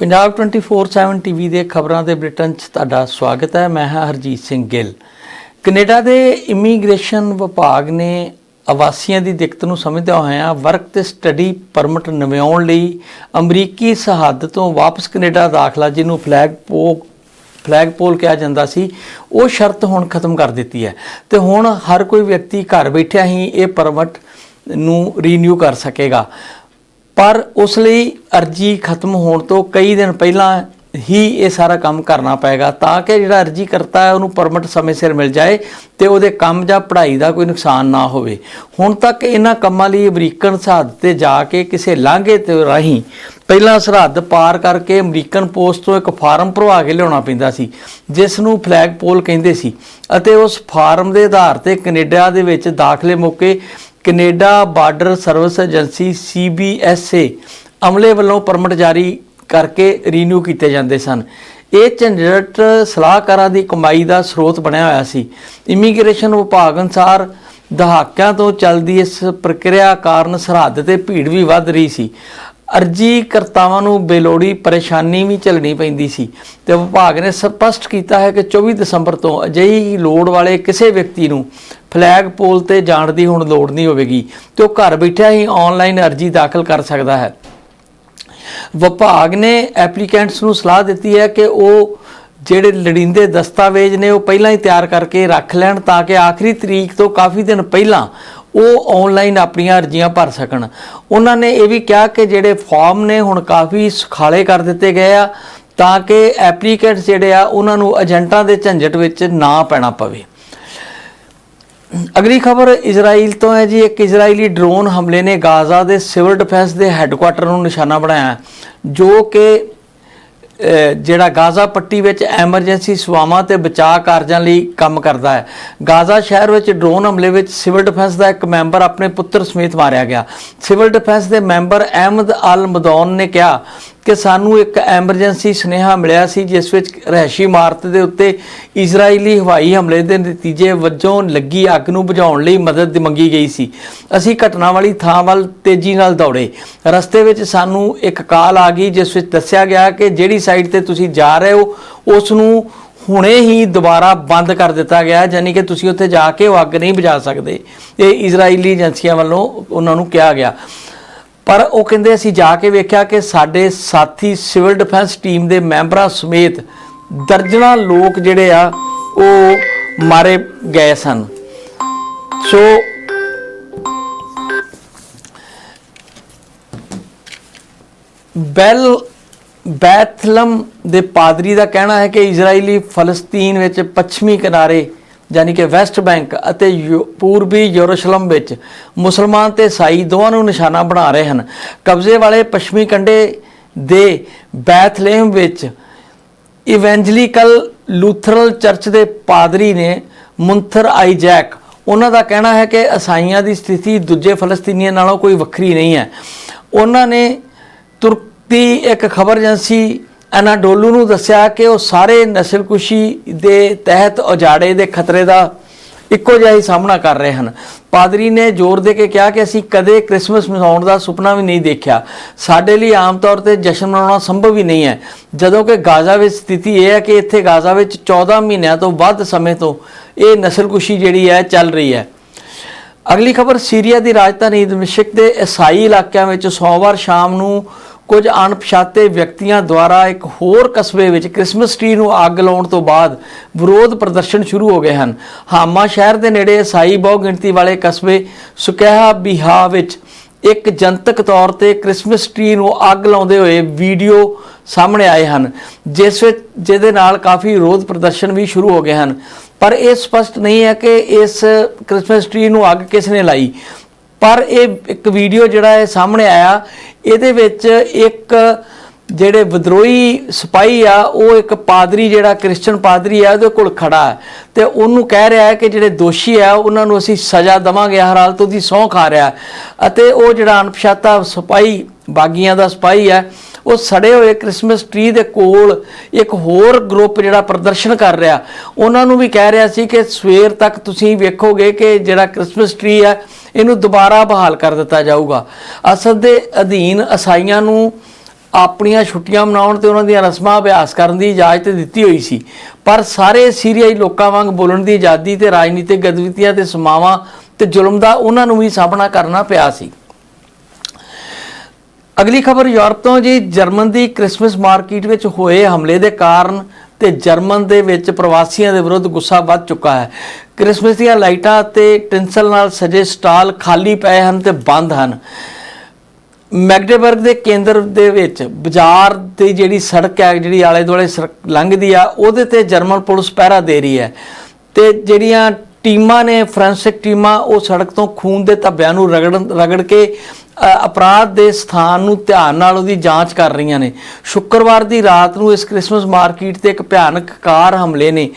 Punjab 24/7 TV ਦੇ ਖਬਰਾਂ ਦੇ ਬ੍ਰਿਟਨ 'ਚ ਤੁਹਾਡਾ ਸਵਾਗਤ ਹੈ। ਮੈਂ ਹਾਂ ਹਰਜੀਤ ਸਿੰਘ ਗਿੱਲ। ਕੈਨੇਡਾ ਦੇ ਇਮੀਗ੍ਰੇਸ਼ਨ ਵਿਭਾਗ ਨੇ ਆਵਾਸੀਆਂ ਦੀ ਦਿੱਕਤ ਨੂੰ ਸਮਝਦਿਆਂ ਹੋਇਆਂ ਵਰਕ ਤੇ ਸਟੱਡੀ ਪਰਮਿਟ ਨਵਿਆਉਣ ਲਈ ਅਮਰੀਕੀ ਸਰਹੱਦ ਤੋਂ ਵਾਪਸ ਕੈਨੇਡਾ ਦਾਖਲਾ, ਜਿਹਨੂੰ ਫਲੈਗ ਪੋ, ਫਲੈਗ ਪੋਲ ਕਿਹਾ ਜਾਂਦਾ ਸੀ, ਉਹ ਸ਼ਰਤ ਹੁਣ ਖਤਮ ਕਰ ਦਿੱਤੀ ਹੈ। ਤੇ ਹੁਣ ਹਰ ਕੋਈ ਵਿਅਕਤੀ ਘਰ ਬੈਠਿਆ ਹੀ ਇਹ ਪਰਮਿਟ ਨੂੰ ਰੀਨਿਊ ਕਰ ਸਕੇਗਾ। ਪਰ ਉਸ ਲਈ ਅਰਜੀ ਖਤਮ ਹੋਣ ਤੋਂ ਕਈ ਦਿਨ ਪਹਿਲਾਂ ਹੀ ਇਹ ਸਾਰਾ ਕੰਮ ਕਰਨਾ ਪਏਗਾ ਤਾਂ ਕਿ ਜਿਹੜਾ ਅਰਜੀ ਕਰਤਾ ਹੈ, ਉਹਨੂੰ ਪਰਮਿਟ ਸਮੇਂ ਸਿਰ ਮਿਲ ਜਾਏ ਤੇ ਉਹਦੇ ਕੰਮ ਜਾਂ ਪੜ੍ਹਾਈ ਦਾ ਕੋਈ ਨੁਕਸਾਨ ਨਾ ਹੋਵੇ। ਹੁਣ ਤੱਕ ਇਹਨਾਂ ਕੰਮਾਂ ਲਈ ਅਮਰੀਕਨ ਸਰਹੱਦ ਤੇ ਜਾ ਕੇ ਕਿਸੇ ਲਾਂਘੇ ਤੇ ਰਾਹੀਂ ਪਹਿਲਾਂ ਸਰਹੱਦ ਪਾਰ ਕਰਕੇ ਅਮਰੀਕਨ ਪੋਸਟ ਤੋਂ ਇੱਕ ਫਾਰਮ ਭਰਵਾ ਕੇ ਲਿਆਉਣਾ ਪੈਂਦਾ ਸੀ, ਜਿਸ ਨੂੰ ਫਲੈਗ ਪੋਲ ਕਹਿੰਦੇ ਸੀ ਅਤੇ ਉਸ ਫਾਰਮ ਦੇ ਆਧਾਰ ਤੇ ਕੈਨੇਡਾ ਦੇ ਵਿੱਚ ਦਾਖਲੇ ਮੌਕੇ Canada border service agency CBSA ਅਮਲੇ ਵੱਲੋਂ ਪਰਮਿਟ ਜਾਰੀ ਕਰਕੇ ਰੀਨਿਊ ਕੀਤੇ ਜਾਂਦੇ ਸਨ। ਇਹ ਝੰਜਟ ਸਲਾਹਕਾਰਾਂ ਦੀ ਕਮਾਈ ਦਾ ਸਰੋਤ ਬਣਿਆ ਹੋਇਆ ਸੀ। ਇਮੀਗ੍ਰੇਸ਼ਨ ਵਿਭਾਗ ਅਨੁਸਾਰ ਦਹਾਕਿਆਂ ਤੋਂ ਚੱਲਦੀ ਇਸ ਪ੍ਰਕਿਰਿਆ ਕਾਰਨ ਸਰਹੱਦ ਤੇ ਭੀੜ ਵੀ ਵੱਧ ਰਹੀ ਸੀ। ਅਰਜੀ ਕਰਤਾਵਾਂ ਨੂੰ ਬੇਲੋੜੀ ਪਰੇਸ਼ਾਨੀ ਵੀ ਝੱਲਣੀ ਪੈਂਦੀ ਸੀ ਤੇ ਵਿਭਾਗ ਨੇ ਸਪਸ਼ਟ ਕੀਤਾ ਹੈ ਕਿ 24 ਦਸੰਬਰ ਤੋਂ ਅਜਿਹੀ ਲੋੜ ਵਾਲੇ ਕਿਸੇ ਵਿਅਕਤੀ ਨੂੰ ਫਲੈਗ ਪੋਲ ਤੇ ਜਾਣ ਦੀ ਹੁਣ ਲੋੜ ਨਹੀਂ ਹੋਵੇਗੀ ਤੇ ਉਹ ਘਰ ਬੈਠਿਆ ਹੀ ਆਨਲਾਈਨ ਅਰਜੀ ਦਾਖਲ ਕਰ ਸਕਦਾ ਹੈ। ਵਿਭਾਗ ਨੇ ਐਪਲੀਕੈਂਟਸ ਨੂੰ ਸਲਾਹ ਦਿੱਤੀ ਹੈ ਕਿ ਉਹ ਜਿਹੜੇ ਲੜਿੰਦੇ ਦਸਤਾਵੇਜ਼ ਨੇ ਉਹ ਪਹਿਲਾਂ ਹੀ ਤਿਆਰ ਕਰਕੇ ਰੱਖ ਲੈਣ ਤਾਂ ਕਿ ਆਖਰੀ ਤਰੀਕ ਤੋਂ ਕਾਫੀ ਦਿਨ ਪਹਿਲਾਂ ਉਹ ਆਨਲਾਈਨ ਆਪਣੀਆਂ ਅਰਜ਼ੀਆਂ ਭਰ ਸਕਣ। ਉਹਨਾਂ ਨੇ ਇਹ ਵੀ ਕਿਹਾ ਕਿ ਜਿਹੜੇ ਫਾਰਮ ਨੇ ਹੁਣ ਕਾਫੀ ਸੁਖਾਲੇ ਕਰ ਦਿੱਤੇ ਗਏ ਆ, ਤਾਂ ਕਿ ਐਪਲੀਕੈਂਟਸ ਜਿਹੜੇ ਆ, ਉਹਨਾਂ ਨੂੰ ਏਜੰਟਾਂ ਦੇ ਝੰਜਟ ਵਿੱਚ ਨਾ ਪੈਣਾ ਪਵੇ। ਅਗਲੀ ਖਬਰ ਇਜ਼ਰਾਈਲ ਤੋਂ ਹੈ ਜੀ। ਇੱਕ ਇਜ਼ਰਾਈਲੀ ਡਰੋਨ ਹਮਲੇ ਨੇ ਗਾਜ਼ਾ ਦੇ ਸਿਵਲ ਡਿਫੈਂਸ ਦੇ ਹੈੱਡਕੁਆਟਰ ਨੂੰ ਨਿਸ਼ਾਨਾ ਬਣਾਇਆ, ਜੋ ਕਿ ਜਿਹੜਾ ਗਾਜ਼ਾ ਪੱਟੀ ਵਿੱਚ ਐਮਰਜੈਂਸੀ ਸੇਵਾਵਾਂ ਤੇ ਬਚਾਅ ਕਾਰਜਾਂ ਲਈ ਕੰਮ ਕਰਦਾ ਹੈ। ਗਾਜ਼ਾ ਸ਼ਹਿਰ ਵਿੱਚ ਡਰੋਨ ਹਮਲੇ ਵਿੱਚ ਸਿਵਲ ਡਿਫੈਂਸ ਦਾ ਇੱਕ ਮੈਂਬਰ ਆਪਣੇ ਪੁੱਤਰ ਸਮੇਤ ਮਾਰਿਆ ਗਿਆ। ਸਿਵਲ ਡਿਫੈਂਸ ਦੇ ਮੈਂਬਰ ਅਹਿਮਦ ਅਲ ਮਦੌਨ ਨੇ ਕਿਹਾ ਕਿ ਸਾਨੂੰ ਇੱਕ ਐਮਰਜੈਂਸੀ ਸੁਨੇਹਾ ਮਿਲਿਆ ਸੀ ਜਿਸ ਵਿੱਚ ਰਹਿਸ਼ੀ ਇਮਾਰਤ ਦੇ ਉੱਤੇ ਇਜ਼ਰਾਈਲੀ ਹਵਾਈ ਹਮਲੇ ਦੇ ਨਤੀਜੇ ਵਜੋਂ ਲੱਗੀ ਅੱਗ ਨੂੰ ਬੁਝਾਉਣ ਲਈ ਮਦਦ ਮੰਗੀ ਗਈ ਸੀ। ਅਸੀਂ ਘਟਨਾ ਵਾਲੀ ਥਾਂ ਵੱਲ ਤੇਜ਼ੀ ਨਾਲ ਦੌੜੇ। ਰਸਤੇ ਵਿੱਚ ਸਾਨੂੰ ਇੱਕ ਕਾਲ ਆ ਗਈ ਜਿਸ ਵਿੱਚ ਦੱਸਿਆ ਗਿਆ ਕਿ ਜਿਹੜੀ ਸਾਈਡ ਤੇ ਤੁਸੀਂ ਜਾ ਰਹੇ ਹੋ ਉਸ ਨੂੰ ਹੁਣੇ ਹੀ ਦੁਬਾਰਾ ਬੰਦ ਕਰ ਦਿੱਤਾ ਗਿਆ ਹੈ, ਯਾਨੀ ਕਿ ਤੁਸੀਂ ਉੱਥੇ ਜਾ ਕੇ ਉਹ ਅੱਗ ਨਹੀਂ ਬੁਝਾ ਸਕਦੇ। ਇਹ ਇਜ਼ਰਾਈਲੀ ਏਜੰਸੀਆਂ ਵੱਲੋਂ ਉਹਨਾਂ ਨੂੰ ਕਿਹਾ ਗਿਆ। ਪਰ ਉਹ ਕਹਿੰਦੇ ਅਸੀਂ ਜਾ ਕੇ ਵੇਖਿਆ ਕਿ ਸਾਡੇ ਸਾਥੀ ਸਿਵਲ ਡਿਫੈਂਸ ਟੀਮ ਦੇ ਮੈਂਬਰਾਂ ਸਮੇਤ ਦਰਜਨਾਂ ਲੋਕ ਜਿਹੜੇ ਆ, ਉਹ ਮਾਰੇ ਗਏ ਸਨ। ਸੋ ਬੈਲ ਬੈਥਲਮ ਦੇ ਪਾਦਰੀ ਦਾ ਕਹਿਣਾ ਹੈ ਕਿ ਇਜ਼ਰਾਈਲੀ ਫਲਸਤੀਨ ਵਿੱਚ ਪੱਛਮੀ ਕਿਨਾਰੇ ਯਾਨੀ ਕਿ ਵੈਸਟ ਬੈਂਕ ਅਤੇ ਯੂ- ਪੂਰਬੀ ਯਰੂਸ਼ਲਮ ਵਿੱਚ ਮੁਸਲਮਾਨ ਤੇ ਈਸਾਈ ਦੋਵਾਂ ਨੂੰ ਨਿਸ਼ਾਨਾ ਬਣਾ ਰਹੇ ਹਨ। ਕਬਜ਼ੇ ਵਾਲੇ ਪੱਛਮੀ ਕੰਢੇ ਦੇ ਬੈਥਲੇਮ ਵਿੱਚ ਇਵੈਂਜਲੀਕਲ ਲੂਥਰਲ ਚਰਚ ਦੇ ਪਾਦਰੀ ਨੇ ਮੁੰਥਰ ਆਈਜੈਕ, ਉਹਨਾਂ ਦਾ ਕਹਿਣਾ ਹੈ ਕਿ ਈਸਾਈਆਂ ਦੀ ਸਥਿਤੀ ਦੂਜੇ ਫਲਸਤੀਨੀਆਂ ਨਾਲੋਂ ਕੋਈ ਵੱਖਰੀ ਨਹੀਂ ਹੈ। ਉਹਨਾਂ ਨੇ ਤੁਰਕੀ ਇੱਕ ਖਬਰ ਏਜੰਸੀ ਅਨਾਡੋਲੂ ਨੂੰ ਦੱਸਿਆ ਕਿ ਉਹ ਸਾਰੇ ਨਸਲਕੁਸ਼ੀ ਦੇ ਤਹਿਤ ਉਜਾੜੇ ਦੇ ਖਤਰੇ ਦਾ ਇੱਕੋ ਜਿਹਾ ਹੀ ਸਾਹਮਣਾ ਕਰ ਰਹੇ ਹਨ। ਪਾਦਰੀ ਨੇ ਜ਼ੋਰ ਦੇ ਕੇ ਕਿਹਾ ਕਿ ਅਸੀਂ ਕਦੇ ਕ੍ਰਿਸਮਸ ਮਨਾਉਣ ਦਾ ਸੁਪਨਾ ਵੀ ਨਹੀਂ ਦੇਖਿਆ। ਸਾਡੇ ਲਈ ਆਮ ਤੌਰ ਤੇ ਜਸ਼ਨ ਮਨਾਉਣਾ ਸੰਭਵ ਹੀ ਨਹੀਂ ਹੈ। ਜਦੋਂ ਕਿ ਗਾਜ਼ਾ ਵਿੱਚ ਸਥਿਤੀ ਇਹ ਹੈ ਕਿ ਇੱਥੇ ਗਾਜ਼ਾ ਵਿੱਚ 14 ਮਹੀਨਿਆਂ ਤੋਂ ਵੱਧ ਸਮੇਂ ਤੋਂ ਇਹ ਨਸਲਕੁਸ਼ੀ ਜਿਹੜੀ ਹੈ ਚੱਲ ਰਹੀ ਹੈ। ਅਗਲੀ ਖਬਰ, ਸੀਰੀਆ ਦੀ ਰਾਜਧਾਨੀ ਦਮਿਸ਼ਕ ਦੇ ਈਸਾਈ ਇਲਾਕਿਆਂ ਵਿੱਚ ਸੋਮਵਾਰ ਸ਼ਾਮ ਨੂੰ ਕੁਝ ਅਣਪਛਾਤੇ ਵਿਅਕਤੀਆਂ ਦੁਆਰਾ ਇੱਕ ਹੋਰ ਕਸਬੇ ਵਿੱਚ ਕ੍ਰਿਸਮਸ ਟ੍ਰੀ ਨੂੰ ਅੱਗ ਲਾਉਣ ਤੋਂ ਬਾਅਦ ਵਿਰੋਧ ਪ੍ਰਦਰਸ਼ਨ ਸ਼ੁਰੂ ਹੋ ਗਏ ਹਨ। ਹਾਮਾ ਸ਼ਹਿਰ ਦੇ ਨੇੜੇ ਈਸਾਈ ਬਹੁ ਗਿਣਤੀ ਵਾਲੇ ਕਸਬੇ ਸੁਕੈਹਾ ਬਿਹਾ ਵਿੱਚ ਇੱਕ ਜਨਤਕ ਤੌਰ ਤੇ ਕ੍ਰਿਸਮਸ ਟ੍ਰੀ ਨੂੰ ਅੱਗ ਲਾਉਂਦੇ ਹੋਏ ਵੀਡੀਓ ਸਾਹਮਣੇ ਆਏ ਹਨ, ਜਿਸ ਵਿੱਚ ਜਿਹਦੇ ਨਾਲ ਕਾਫੀ ਵਿਰੋਧ ਪ੍ਰਦਰਸ਼ਨ ਵੀ ਸ਼ੁਰੂ ਹੋ ਗਏ ਹਨ। ਪਰ ਇਹ ਸਪਸ਼ਟ ਨਹੀਂ ਹੈ ਕਿ ਇਸ ਕ੍ਰਿਸਮਸ ਟ੍ਰੀ ਨੂੰ ਅੱਗ ਕਿਸ ਨੇ ਲਾਈ। ਪਰ ਇਹ ਇੱਕ ਵੀਡੀਓ ਜਿਹੜਾ ਹੈ ਸਾਹਮਣੇ ਆਇਆ, ਇਹਦੇ ਵਿੱਚ ਇੱਕ ਜਿਹੜੇ ਵਿਦਰੋਹੀ ਸਿਪਾਹੀ ਆ, ਉਹ ਇੱਕ ਪਾਦਰੀ ਜਿਹੜਾ ਕ੍ਰਿਸਚੀਅਨ ਪਾਦਰੀ ਆ, ਉਹਦੇ ਕੋਲ ਖੜਾ ਹੈ। ਤੇ ਉਹਨੂੰ ਕਹਿ ਰਿਹਾ ਹੈ ਕਿ ਜਿਹੜੇ ਦੋਸ਼ੀ ਆ, ਉਹਨਾਂ ਨੂੰ ਅਸੀਂ ਸਜ਼ਾ ਦਵਾਂਗੇ, ਹਰ ਹਾਲਤ ਉਹਦੀ ਸਹੁੰ ਖਾ ਰਿਹਾ ਅਤੇ ਉਹ ਜਿਹੜਾ ਅਣਪਛਾਤਾ ਸਿਪਾਹੀ ਬਾਗੀਆਂ ਦਾ ਸਿਪਾਹੀ ਹੈ, ਉਹ ਸੜੇ ਹੋਏ ਕ੍ਰਿਸਮਸ ਟਰੀ ਦੇ ਕੋਲ ਇੱਕ ਹੋਰ ਗਰੁੱਪ ਜਿਹੜਾ ਪ੍ਰਦਰਸ਼ਨ ਕਰ ਰਿਹਾ। ਉਹਨਾਂ ਨੂੰ ਵੀ ਕਹਿ ਰਿਹਾ ਸੀ ਕਿ ਸਵੇਰ ਤੱਕ ਤੁਸੀਂ ਵੇਖੋਗੇ ਕਿ ਜਿਹੜਾ ਕ੍ਰਿਸਮਸ ਟਰੀ ਹੈ, ਇਹਨੂੰ ਦੁਬਾਰਾ ਬਹਾਲ ਕਰ ਦਿੱਤਾ ਜਾਊਗਾ। ਅਸਦ ਦੇ ਅਧੀਨ ਅਸਾਈਆਂ ਨੂੰ ਆਪਣੀਆਂ ਛੁੱਟੀਆਂ ਮਨਾਉਣ ਤੇ ਉਹਨਾਂ ਦੀਆਂ ਰਸਮਾਂ ਅਭਿਆਸ ਕਰਨ ਦੀ ਇਜਾਜ਼ਤ ਦਿੱਤੀ ਹੋਈ ਸੀ। ਪਰ ਸਾਰੇ ਸੀਰੀਆਈ ਲੋਕਾਂ ਵਾਂਗ ਬੋਲਣ ਦੀ ਆਜ਼ਾਦੀ ਤੇ ਰਾਜਨੀਤਿਕ ਗਤੀਵਿਧੀਆਂ ਤੇ ਸਮਾਵਾਂ ਤੇ ਜ਼ੁਲਮ ਦਾ ਉਹਨਾਂ ਨੂੰ ਵੀ ਸਾਹਮਣਾ ਕਰਨਾ ਪਿਆ ਸੀ। ਅਗਲੀ ਖਬਰ ਯੂਰਪ ਤੋਂ ਜੀ, ਜਰਮਨ ਦੀ ਕ੍ਰਿਸਮਸ ਮਾਰਕੀਟ ਵਿੱਚ ਹੋਏ ਹਮਲੇ ਦੇ ਕਾਰਨ ਤੇ ਜਰਮਨ ਦੇ ਵਿੱਚ ਪ੍ਰਵਾਸੀਆਂ ਦੇ ਵਿਰੁੱਧ ਗੁੱਸਾ ਵੱਧ ਚੁੱਕਾ ਹੈ। ਕ੍ਰਿਸਮਸ ਦੀਆਂ ਲਾਈਟਾਂ ਅਤੇ ਟਿੰਸਲ ਨਾਲ ਸਜੇ ਸਟਾਲ ਖਾਲੀ ਪਏ ਹਨ ਤੇ ਬੰਦ ਹਨ। ਮੈਗਡੇਬਰਗ ਦੇ ਕੇਂਦਰ ਦੇ ਵਿੱਚ ਬਾਜ਼ਾਰ ਦੀ ਜਿਹੜੀ ਸੜਕ ਹੈ, ਜਿਹੜੀ ਆਲੇ ਦੁਆਲੇ ਸੜਕ ਲੰਘਦੀ ਆ, ਉਹਦੇ ਤੇ ਜਰਮਨ ਪੁਲਿਸ ਪਹਿਰਾ ਦੇ ਰਹੀ ਹੈ। ਤੇ ਜਿਹੜੀਆਂ ਟੀਮਾਂ ਨੇ ਫ੍ਰਾਂਸਿਕ ਟੀਮਾਂ, ਉਹ ਸੜਕ ਤੋਂ ਖੂਨ ਦੇ ਧੱਬਿਆਂ ਨੂੰ ਰਗੜ ਰਗੜ ਕੇ ਅਪਰਾਧ ਦੇ ਸਥਾਨ ਨੂੰ ਧਿਆਨ ਨਾਲ ਉਹਦੀ ਜਾਂਚ ਕਰ ਰਹੀਆਂ ਨੇ। ਸ਼ੁੱਕਰਵਾਰ ਦੀ ਰਾਤ ਨੂੰ ਇਸ ਕ੍ਰਿਸਮਸ ਮਾਰਕੀਟ ਤੇ ਇੱਕ ਭਿਆਨਕ ਕਾਰ ਹਮਲੇ ਨੇ।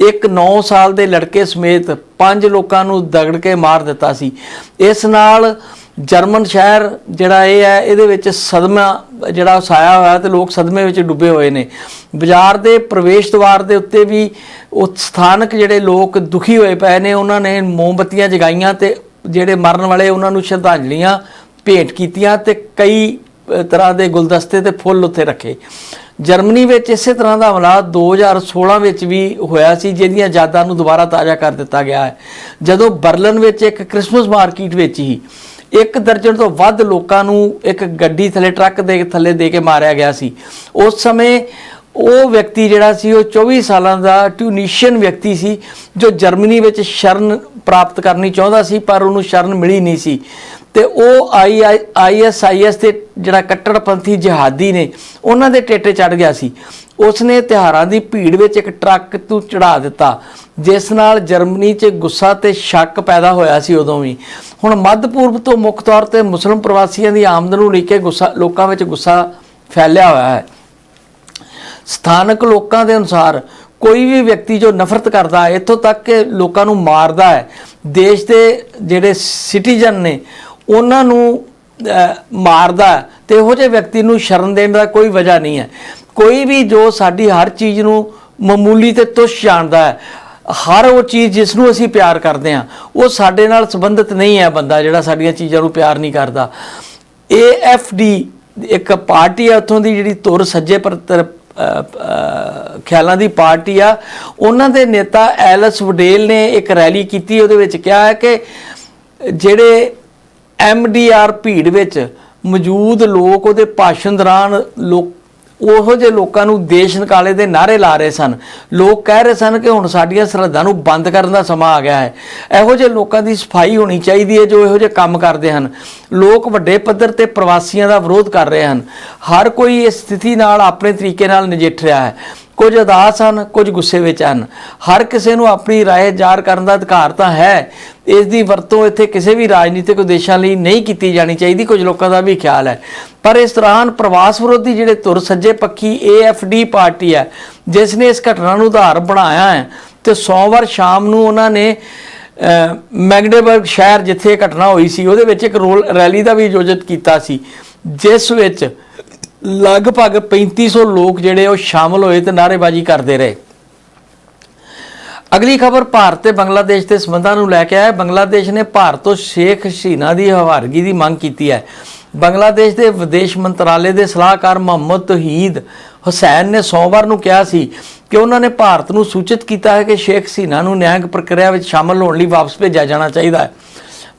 ਇੱਕ 9 ਸਾਲ ਦੇ ਲੜਕੇ ਸਮੇਤ ਪੰਜ ਲੋਕਾਂ ਨੂੰ ਦਗੜ ਕੇ ਮਾਰ ਦਿੱਤਾ ਸੀ। ਇਸ ਨਾਲ ਜਰਮਨ ਸ਼ਹਿਰ ਜਿਹੜਾ ਇਹ ਹੈ, ਇਹਦੇ ਵਿੱਚ ਸਦਮਾ ਜਿਹੜਾ ਉਸਾਇਆ ਹੋਇਆ ਤੇ ਲੋਕ ਸਦਮੇ ਵਿੱਚ ਡੁੱਬੇ ਹੋਏ ਨੇ। ਬਾਜ਼ਾਰ ਦੇ ਪ੍ਰਵੇਸ਼ ਦੁਆਰ ਦੇ ਉੱਤੇ ਵੀ ਉਹ ਸਥਾਨਕ ਜਿਹੜੇ ਲੋਕ ਦੁਖੀ ਹੋਏ ਪਏ ਨੇ, ਉਹਨਾਂ ਨੇ ਮੋਮਬੱਤੀਆਂ ਜਗਾਈਆਂ ਤੇ ਜਿਹੜੇ ਮਰਨ ਵਾਲੇ ਉਹਨਾਂ ਨੂੰ ਸ਼ਰਧਾਂਜਲੀਆਂ ਭੇਂਟ ਕੀਤੀਆਂ ਤੇ ਕਈ ਤਰ੍ਹਾਂ ਦੇ ਗੁਲਦਸਤੇ ਤੇ ਫੁੱਲ ਉੱਥੇ ਰੱਖੇ। ਜਰਮਨੀ ਵਿੱਚ ਇਸੇ ਤਰ੍ਹਾਂ ਦਾ ਹਮਲਾ 2016 ਵਿੱਚ ਵੀ ਹੋਇਆ ਸੀ, ਜਿਹਦੀਆਂ ਯਾਦਾਂ ਨੂੰ ਦੁਬਾਰਾ ਤਾਜ਼ਾ ਕਰ ਦਿੱਤਾ ਗਿਆ ਹੈ। ਜਦੋਂ ਬਰਲਿਨ ਵਿੱਚ ਇੱਕ ਕ੍ਰਿਸਮਸ ਮਾਰਕੀਟ ਵਿੱਚ ਹੀ ਇੱਕ ਦਰਜਨ ਤੋਂ ਵੱਧ ਲੋਕਾਂ ਨੂੰ ਇੱਕ ਗੱਡੀ ਥੱਲੇ, ਟਰੱਕ ਦੇ ਥੱਲੇ ਦੇ ਕੇ ਮਾਰਿਆ ਗਿਆ ਸੀ। ਉਸ ਸਮੇਂ ਉਹ ਵਿਅਕਤੀ ਜਿਹੜਾ ਸੀ, ਉਹ 24 ਸਾਲਾਂ ਦਾ ਟਿਊਨੀਸ਼ੀਅਨ ਵਿਅਕਤੀ ਸੀ, ਜੋ ਜਰਮਨੀ ਵਿੱਚ ਸ਼ਰਨ ਪ੍ਰਾਪਤ ਕਰਨੀ ਚਾਹੁੰਦਾ ਸੀ, ਪਰ ਉਹਨੂੰ ਸ਼ਰਨ ਮਿਲੀ ਨਹੀਂ ਸੀ। ਤੇ ਉਹ ਆਈ ਆਈਐਸਆਈਐਸ ਦੇ ਜਿਹੜਾ ਕੱਟੜਪੰਥੀ ਜਿਹਾਦੀ ਨੇ, ਉਹਨਾਂ ਦੇ ਟੇਟੇ ਚੜ ਗਿਆ ਸੀ। ਉਸਨੇ ਤਿਹਾਰਾਂ ਦੀ ਭੀੜ ਵਿੱਚ ਇੱਕ ਟਰੱਕ ਤੋਂ ਚੜਾ ਦਿੱਤਾ, ਜਿਸ ਨਾਲ ਜਰਮਨੀ 'ਚ ਗੁੱਸਾ ਤੇ ਸ਼ੱਕ ਪੈਦਾ ਹੋਇਆ ਸੀ ਉਦੋਂ ਵੀ। ਹੁਣ ਮੱਧ ਪੂਰਬ ਤੋਂ ਮੁੱਖ ਤੌਰ ਤੇ ਮੁਸਲਮ ਪ੍ਰਵਾਸੀਆਂ ਦੀ ਆਮਦ ਨੂੰ ਲੈ ਕੇ ਗੁੱਸਾ, ਲੋਕਾਂ ਵਿੱਚ ਗੁੱਸਾ ਫੈਲਿਆ ਹੋਇਆ ਹੈ। ਸਥਾਨਕ ਲੋਕਾਂ ਦੇ ਅਨੁਸਾਰ ਕੋਈ ਵੀ ਵਿਅਕਤੀ ਜੋ ਨਫ਼ਰਤ ਕਰਦਾ ਹੈ, ਇੱਥੋਂ ਤੱਕ ਕਿ ਲੋਕਾਂ ਨੂੰ ਮਾਰਦਾ ਹੈ। ਦੇਸ਼ ਦੇ ਜਿਹੜੇ ਸਿਟੀਜ਼ਨ ਨੇ ਉਹਨਾਂ ਨੂੰ ਮਾਰਦਾ ਹੈ ਤੇ ਇਹੋ ਜਿਹੇ ਵਿਅਕਤੀ ਨੂੰ ਸ਼ਰਨ ਦੇਣ ਦਾ ਕੋਈ ਵਜ੍ਹਾ ਨਹੀਂ ਹੈ। ਕੋਈ ਵੀ ਜੋ ਸਾਡੀ ਹਰ ਚੀਜ਼ ਨੂੰ ਮਾਮੂਲੀ ਤੇ ਤੁਸ਼ ਜਾਣਦਾ ਹੈ, ਹਰ ਉਹ ਚੀਜ਼ ਜਿਸ ਨੂੰ ਅਸੀਂ ਪਿਆਰ ਕਰਦੇ ਹਾਂ, ਉਹ ਸਾਡੇ ਨਾਲ ਸੰਬੰਧਿਤ ਨਹੀਂ ਹੈ ਬੰਦਾ ਜਿਹੜਾ ਸਾਡੀਆਂ ਚੀਜ਼ਾਂ ਨੂੰ ਪਿਆਰ ਨਹੀਂ ਕਰਦਾ। ਏਐਫਡੀ ਇੱਕ ਪਾਰਟੀ ਹੈ ਉੱਥੋਂ ਦੀ ਜਿਹੜੀ ਤੁਰ ਸੱਜੇ ਪਰ ਖਿਆਲਾਂ ਦੀ ਪਾਰਟੀ ਆ, ਉਹਨਾਂ ਦੇ ਨੇਤਾ ਐਲਸ ਵਡੇਲ ਨੇ ਇੱਕ ਰੈਲੀ ਕੀਤੀ, ਉਹਦੇ ਵਿੱਚ ਕਿਹਾ ਹੈ ਕਿ ਜਿਹੜੇ ਐਮਡੀਆਰ ਭੀੜ ਵਿੱਚ ਮੌਜੂਦ ਲੋਕ ਉਹਦੇ ਭਾਸ਼ਣ ਦੌਰਾਨ ਲੋਕ ਉਹੋ ਜਿਹੇ ਲੋਕਾਂ ਨੂੰ ਦੇਸ਼ ਨਿਕਾਲੇ ਦੇ ਨਾਰੇ ਲਾ ਰਹੇ ਸਨ। ਲੋਕ ਕਹਿ ਰਹੇ ਸਨ ਕਿ ਹੁਣ ਸਾਡੀਆਂ ਸਰਹੱਦਾਂ ਨੂੰ ਬੰਦ ਕਰਨ ਦਾ ਸਮਾਂ ਆ ਗਿਆ ਹੈ। ਇਹੋ ਜਿਹੇ ਲੋਕਾਂ ਦੀ ਸਫ਼ਾਈ ਹੋਣੀ ਚਾਹੀਦੀ ਹੈ ਜੋ ਇਹੋ ਜਿਹੇ ਕੰਮ ਕਰਦੇ ਹਨ। ਲੋਕ ਵੱਡੇ ਪੱਧਰ ਤੇ ਪ੍ਰਵਾਸੀਆਂ ਦਾ ਵਿਰੋਧ ਕਰ ਰਹੇ ਹਨ। ਹਰ ਕੋਈ ਇਸ ਸਥਿਤੀ ਨਾਲ ਆਪਣੇ ਤਰੀਕੇ ਨਾਲ ਨਜਿੱਠ ਰਿਹਾ ਹੈ। ਕੁਝ ਉਦਾਸ ਹਨ ਕੁਝ ਗੁੱਸੇ ਵਿੱਚ ਹਨ ਹਰ ਕਿਸੇ ਨੂੰ ਆਪਣੀ رائے ਜ਼ਾਹਰ ਕਰਨ ਦਾ ਅਧਿਕਾਰ ਤਾਂ ਹੈ ਇਸ ਦੀ ਵਰਤੋਂ ਇੱਥੇ ਕਿਸੇ ਵੀ ਰਾਜਨੀਤਿਕ ਉਦੇਸ਼ਾਂ ਲਈ ਨਹੀਂ ਕੀਤੀ ਜਾਣੀ ਚਾਹੀਦੀ ਕੁਝ ਲੋਕਾਂ ਦਾ ਵੀ ਖਿਆਲ ਹੈ ਪਰ ਇਸ ਦੌਰਾਨ ਪ੍ਰਵਾਸ ਵਿਰੋਧੀ ਜਿਹੜੇ ਧੁਰ ਸੱਜੇ ਪੱਖੀ ਏਐਫਡੀ ਪਾਰਟੀ ਹੈ ਜਿਸ ਨੇ ਇਸ ਘਟਨਾ ਨੂੰ ਉਦਾਹਰ ਬਣਾਇਆ ਹੈ ਤੇ ਸੋਮਵਾਰ ਸ਼ਾਮ ਨੂੰ ਉਹਨਾਂ ਨੇ ਅਹ, ਮੈਗਡੇਬਰਗ ਸ਼ਹਿਰ ਜਿੱਥੇ ਇਹ ਘਟਨਾ ਹੋਈ ਸੀ ਉਹਦੇ ਵਿੱਚ ਇੱਕ ਰੋਲ ਰੈਲੀ ਦਾ ਵੀ ਆਯੋਜਿਤ ਕੀਤਾ ਸੀ ਜਿਸ ਵਿੱਚ ਲਗਭਗ 3500 ਲੋਕ ਜਿਹੜੇ ਉਹ ਸ਼ਾਮਲ ਹੋਏ ਤੇ ਨਾਅਰੇਬਾਜ਼ੀ ਕਰਦੇ ਰਹੇ। ਅਗਲੀ ਖਬਰ ਭਾਰਤ ਤੇ ਬੰਗਲਾਦੇਸ਼ ਦੇ ਸੰਬੰਧਾਂ ਨੂੰ ਲੈ ਕੇ ਆਇਆ ਬੰਗਲਾਦੇਸ਼ ਨੇ ਭਾਰਤ ਤੋਂ ਸ਼ੇਖ ਹਸੀਨਾ ਦੀ ਹਵਾਰਗੀ ਦੀ ਮੰਗ ਕੀਤੀ ਹੈ। ਬੰਗਲਾਦੇਸ਼ ਦੇ ਵਿਦੇਸ਼ ਮੰਤਰਾਲੇ ਦੇ ਸਲਾਹਕਾਰ ਮੁਹੰਮਦ ਤੋਹੀਦ ਹੁਸੈਨ ਨੇ ਸੋਮਵਾਰ ਨੂੰ ਕਿਹਾ ਸੀ ਕਿ ਉਹਨਾਂ ਨੇ ਭਾਰਤ ਨੂੰ ਸੂਚਿਤ ਕੀਤਾ ਹੈ ਕਿ ਸ਼ੇਖ ਹਸੀਨਾ ਨੂੰ ਨਿਆਂਇਕ ਪ੍ਰਕਿਰਿਆ ਵਿੱਚ ਸ਼ਾਮਲ ਹੋਣ ਲਈ ਵਾਪਸ ਭੇਜਿਆ ਜਾਣਾ ਚਾਹੀਦਾ ਹੈ।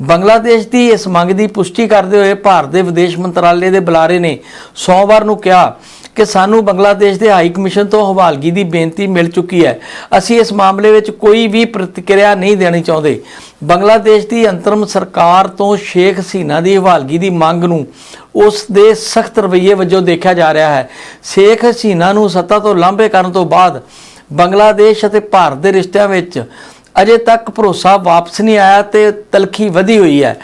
ਬੰਗਲਾਦੇਸ਼ ਦੀ ਇਸ ਮੰਗ ਦੀ ਪੁਸ਼ਟੀ ਕਰਦੇ ਹੋਏ ਭਾਰਤ ਦੇ ਵਿਦੇਸ਼ ਮੰਤਰਾਲੇ ਦੇ ਬੁਲਾਰੇ ਨੇ ਸੋਮਵਾਰ ਨੂੰ ਕਿਹਾ ਕਿ ਸਾਨੂੰ ਬੰਗਲਾਦੇਸ਼ ਦੇ ਹਾਈ ਕਮਿਸ਼ਨ ਤੋਂ ਹਵਾਲਗੀ ਦੀ ਬੇਨਤੀ ਮਿਲ ਚੁੱਕੀ ਹੈ। ਅਸੀਂ ਇਸ ਮਾਮਲੇ ਵਿੱਚ ਕੋਈ ਵੀ ਪ੍ਰਤੀਕਿਰਿਆ ਨਹੀਂ ਦੇਣੀ ਚਾਹੁੰਦੇ। ਬੰਗਲਾਦੇਸ਼ ਦੀ ਅੰਤਰਮ ਸਰਕਾਰ ਤੋਂ ਸ਼ੇਖ ਹਸੀਨਾ ਦੀ ਹਵਾਲਗੀ ਦੀ ਮੰਗ ਨੂੰ ਉਸ ਦੇ ਸਖਤ ਰਵੱਈਏ ਵਜੋਂ ਦੇਖਿਆ ਜਾ ਰਿਹਾ ਹੈ। ਸ਼ੇਖ ਹਸੀਨਾ ਨੂੰ ਸੱਤਾ ਤੋਂ ਲਾਂਭੇ ਕਰਨ ਤੋਂ ਬਾਅਦ ਬੰਗਲਾਦੇਸ਼ ਅਤੇ ਭਾਰਤ ਦੇ ਰਿਸ਼ਤਿਆਂ ਵਿੱਚ ਅਜੇ ਤੱਕ ਭਰੋਸਾ ਵਾਪਸ ਨਹੀਂ ਆਇਆ ਤੇ ਤਲਖੀ ਵਧੀ ਹੋਈ ਹੈ।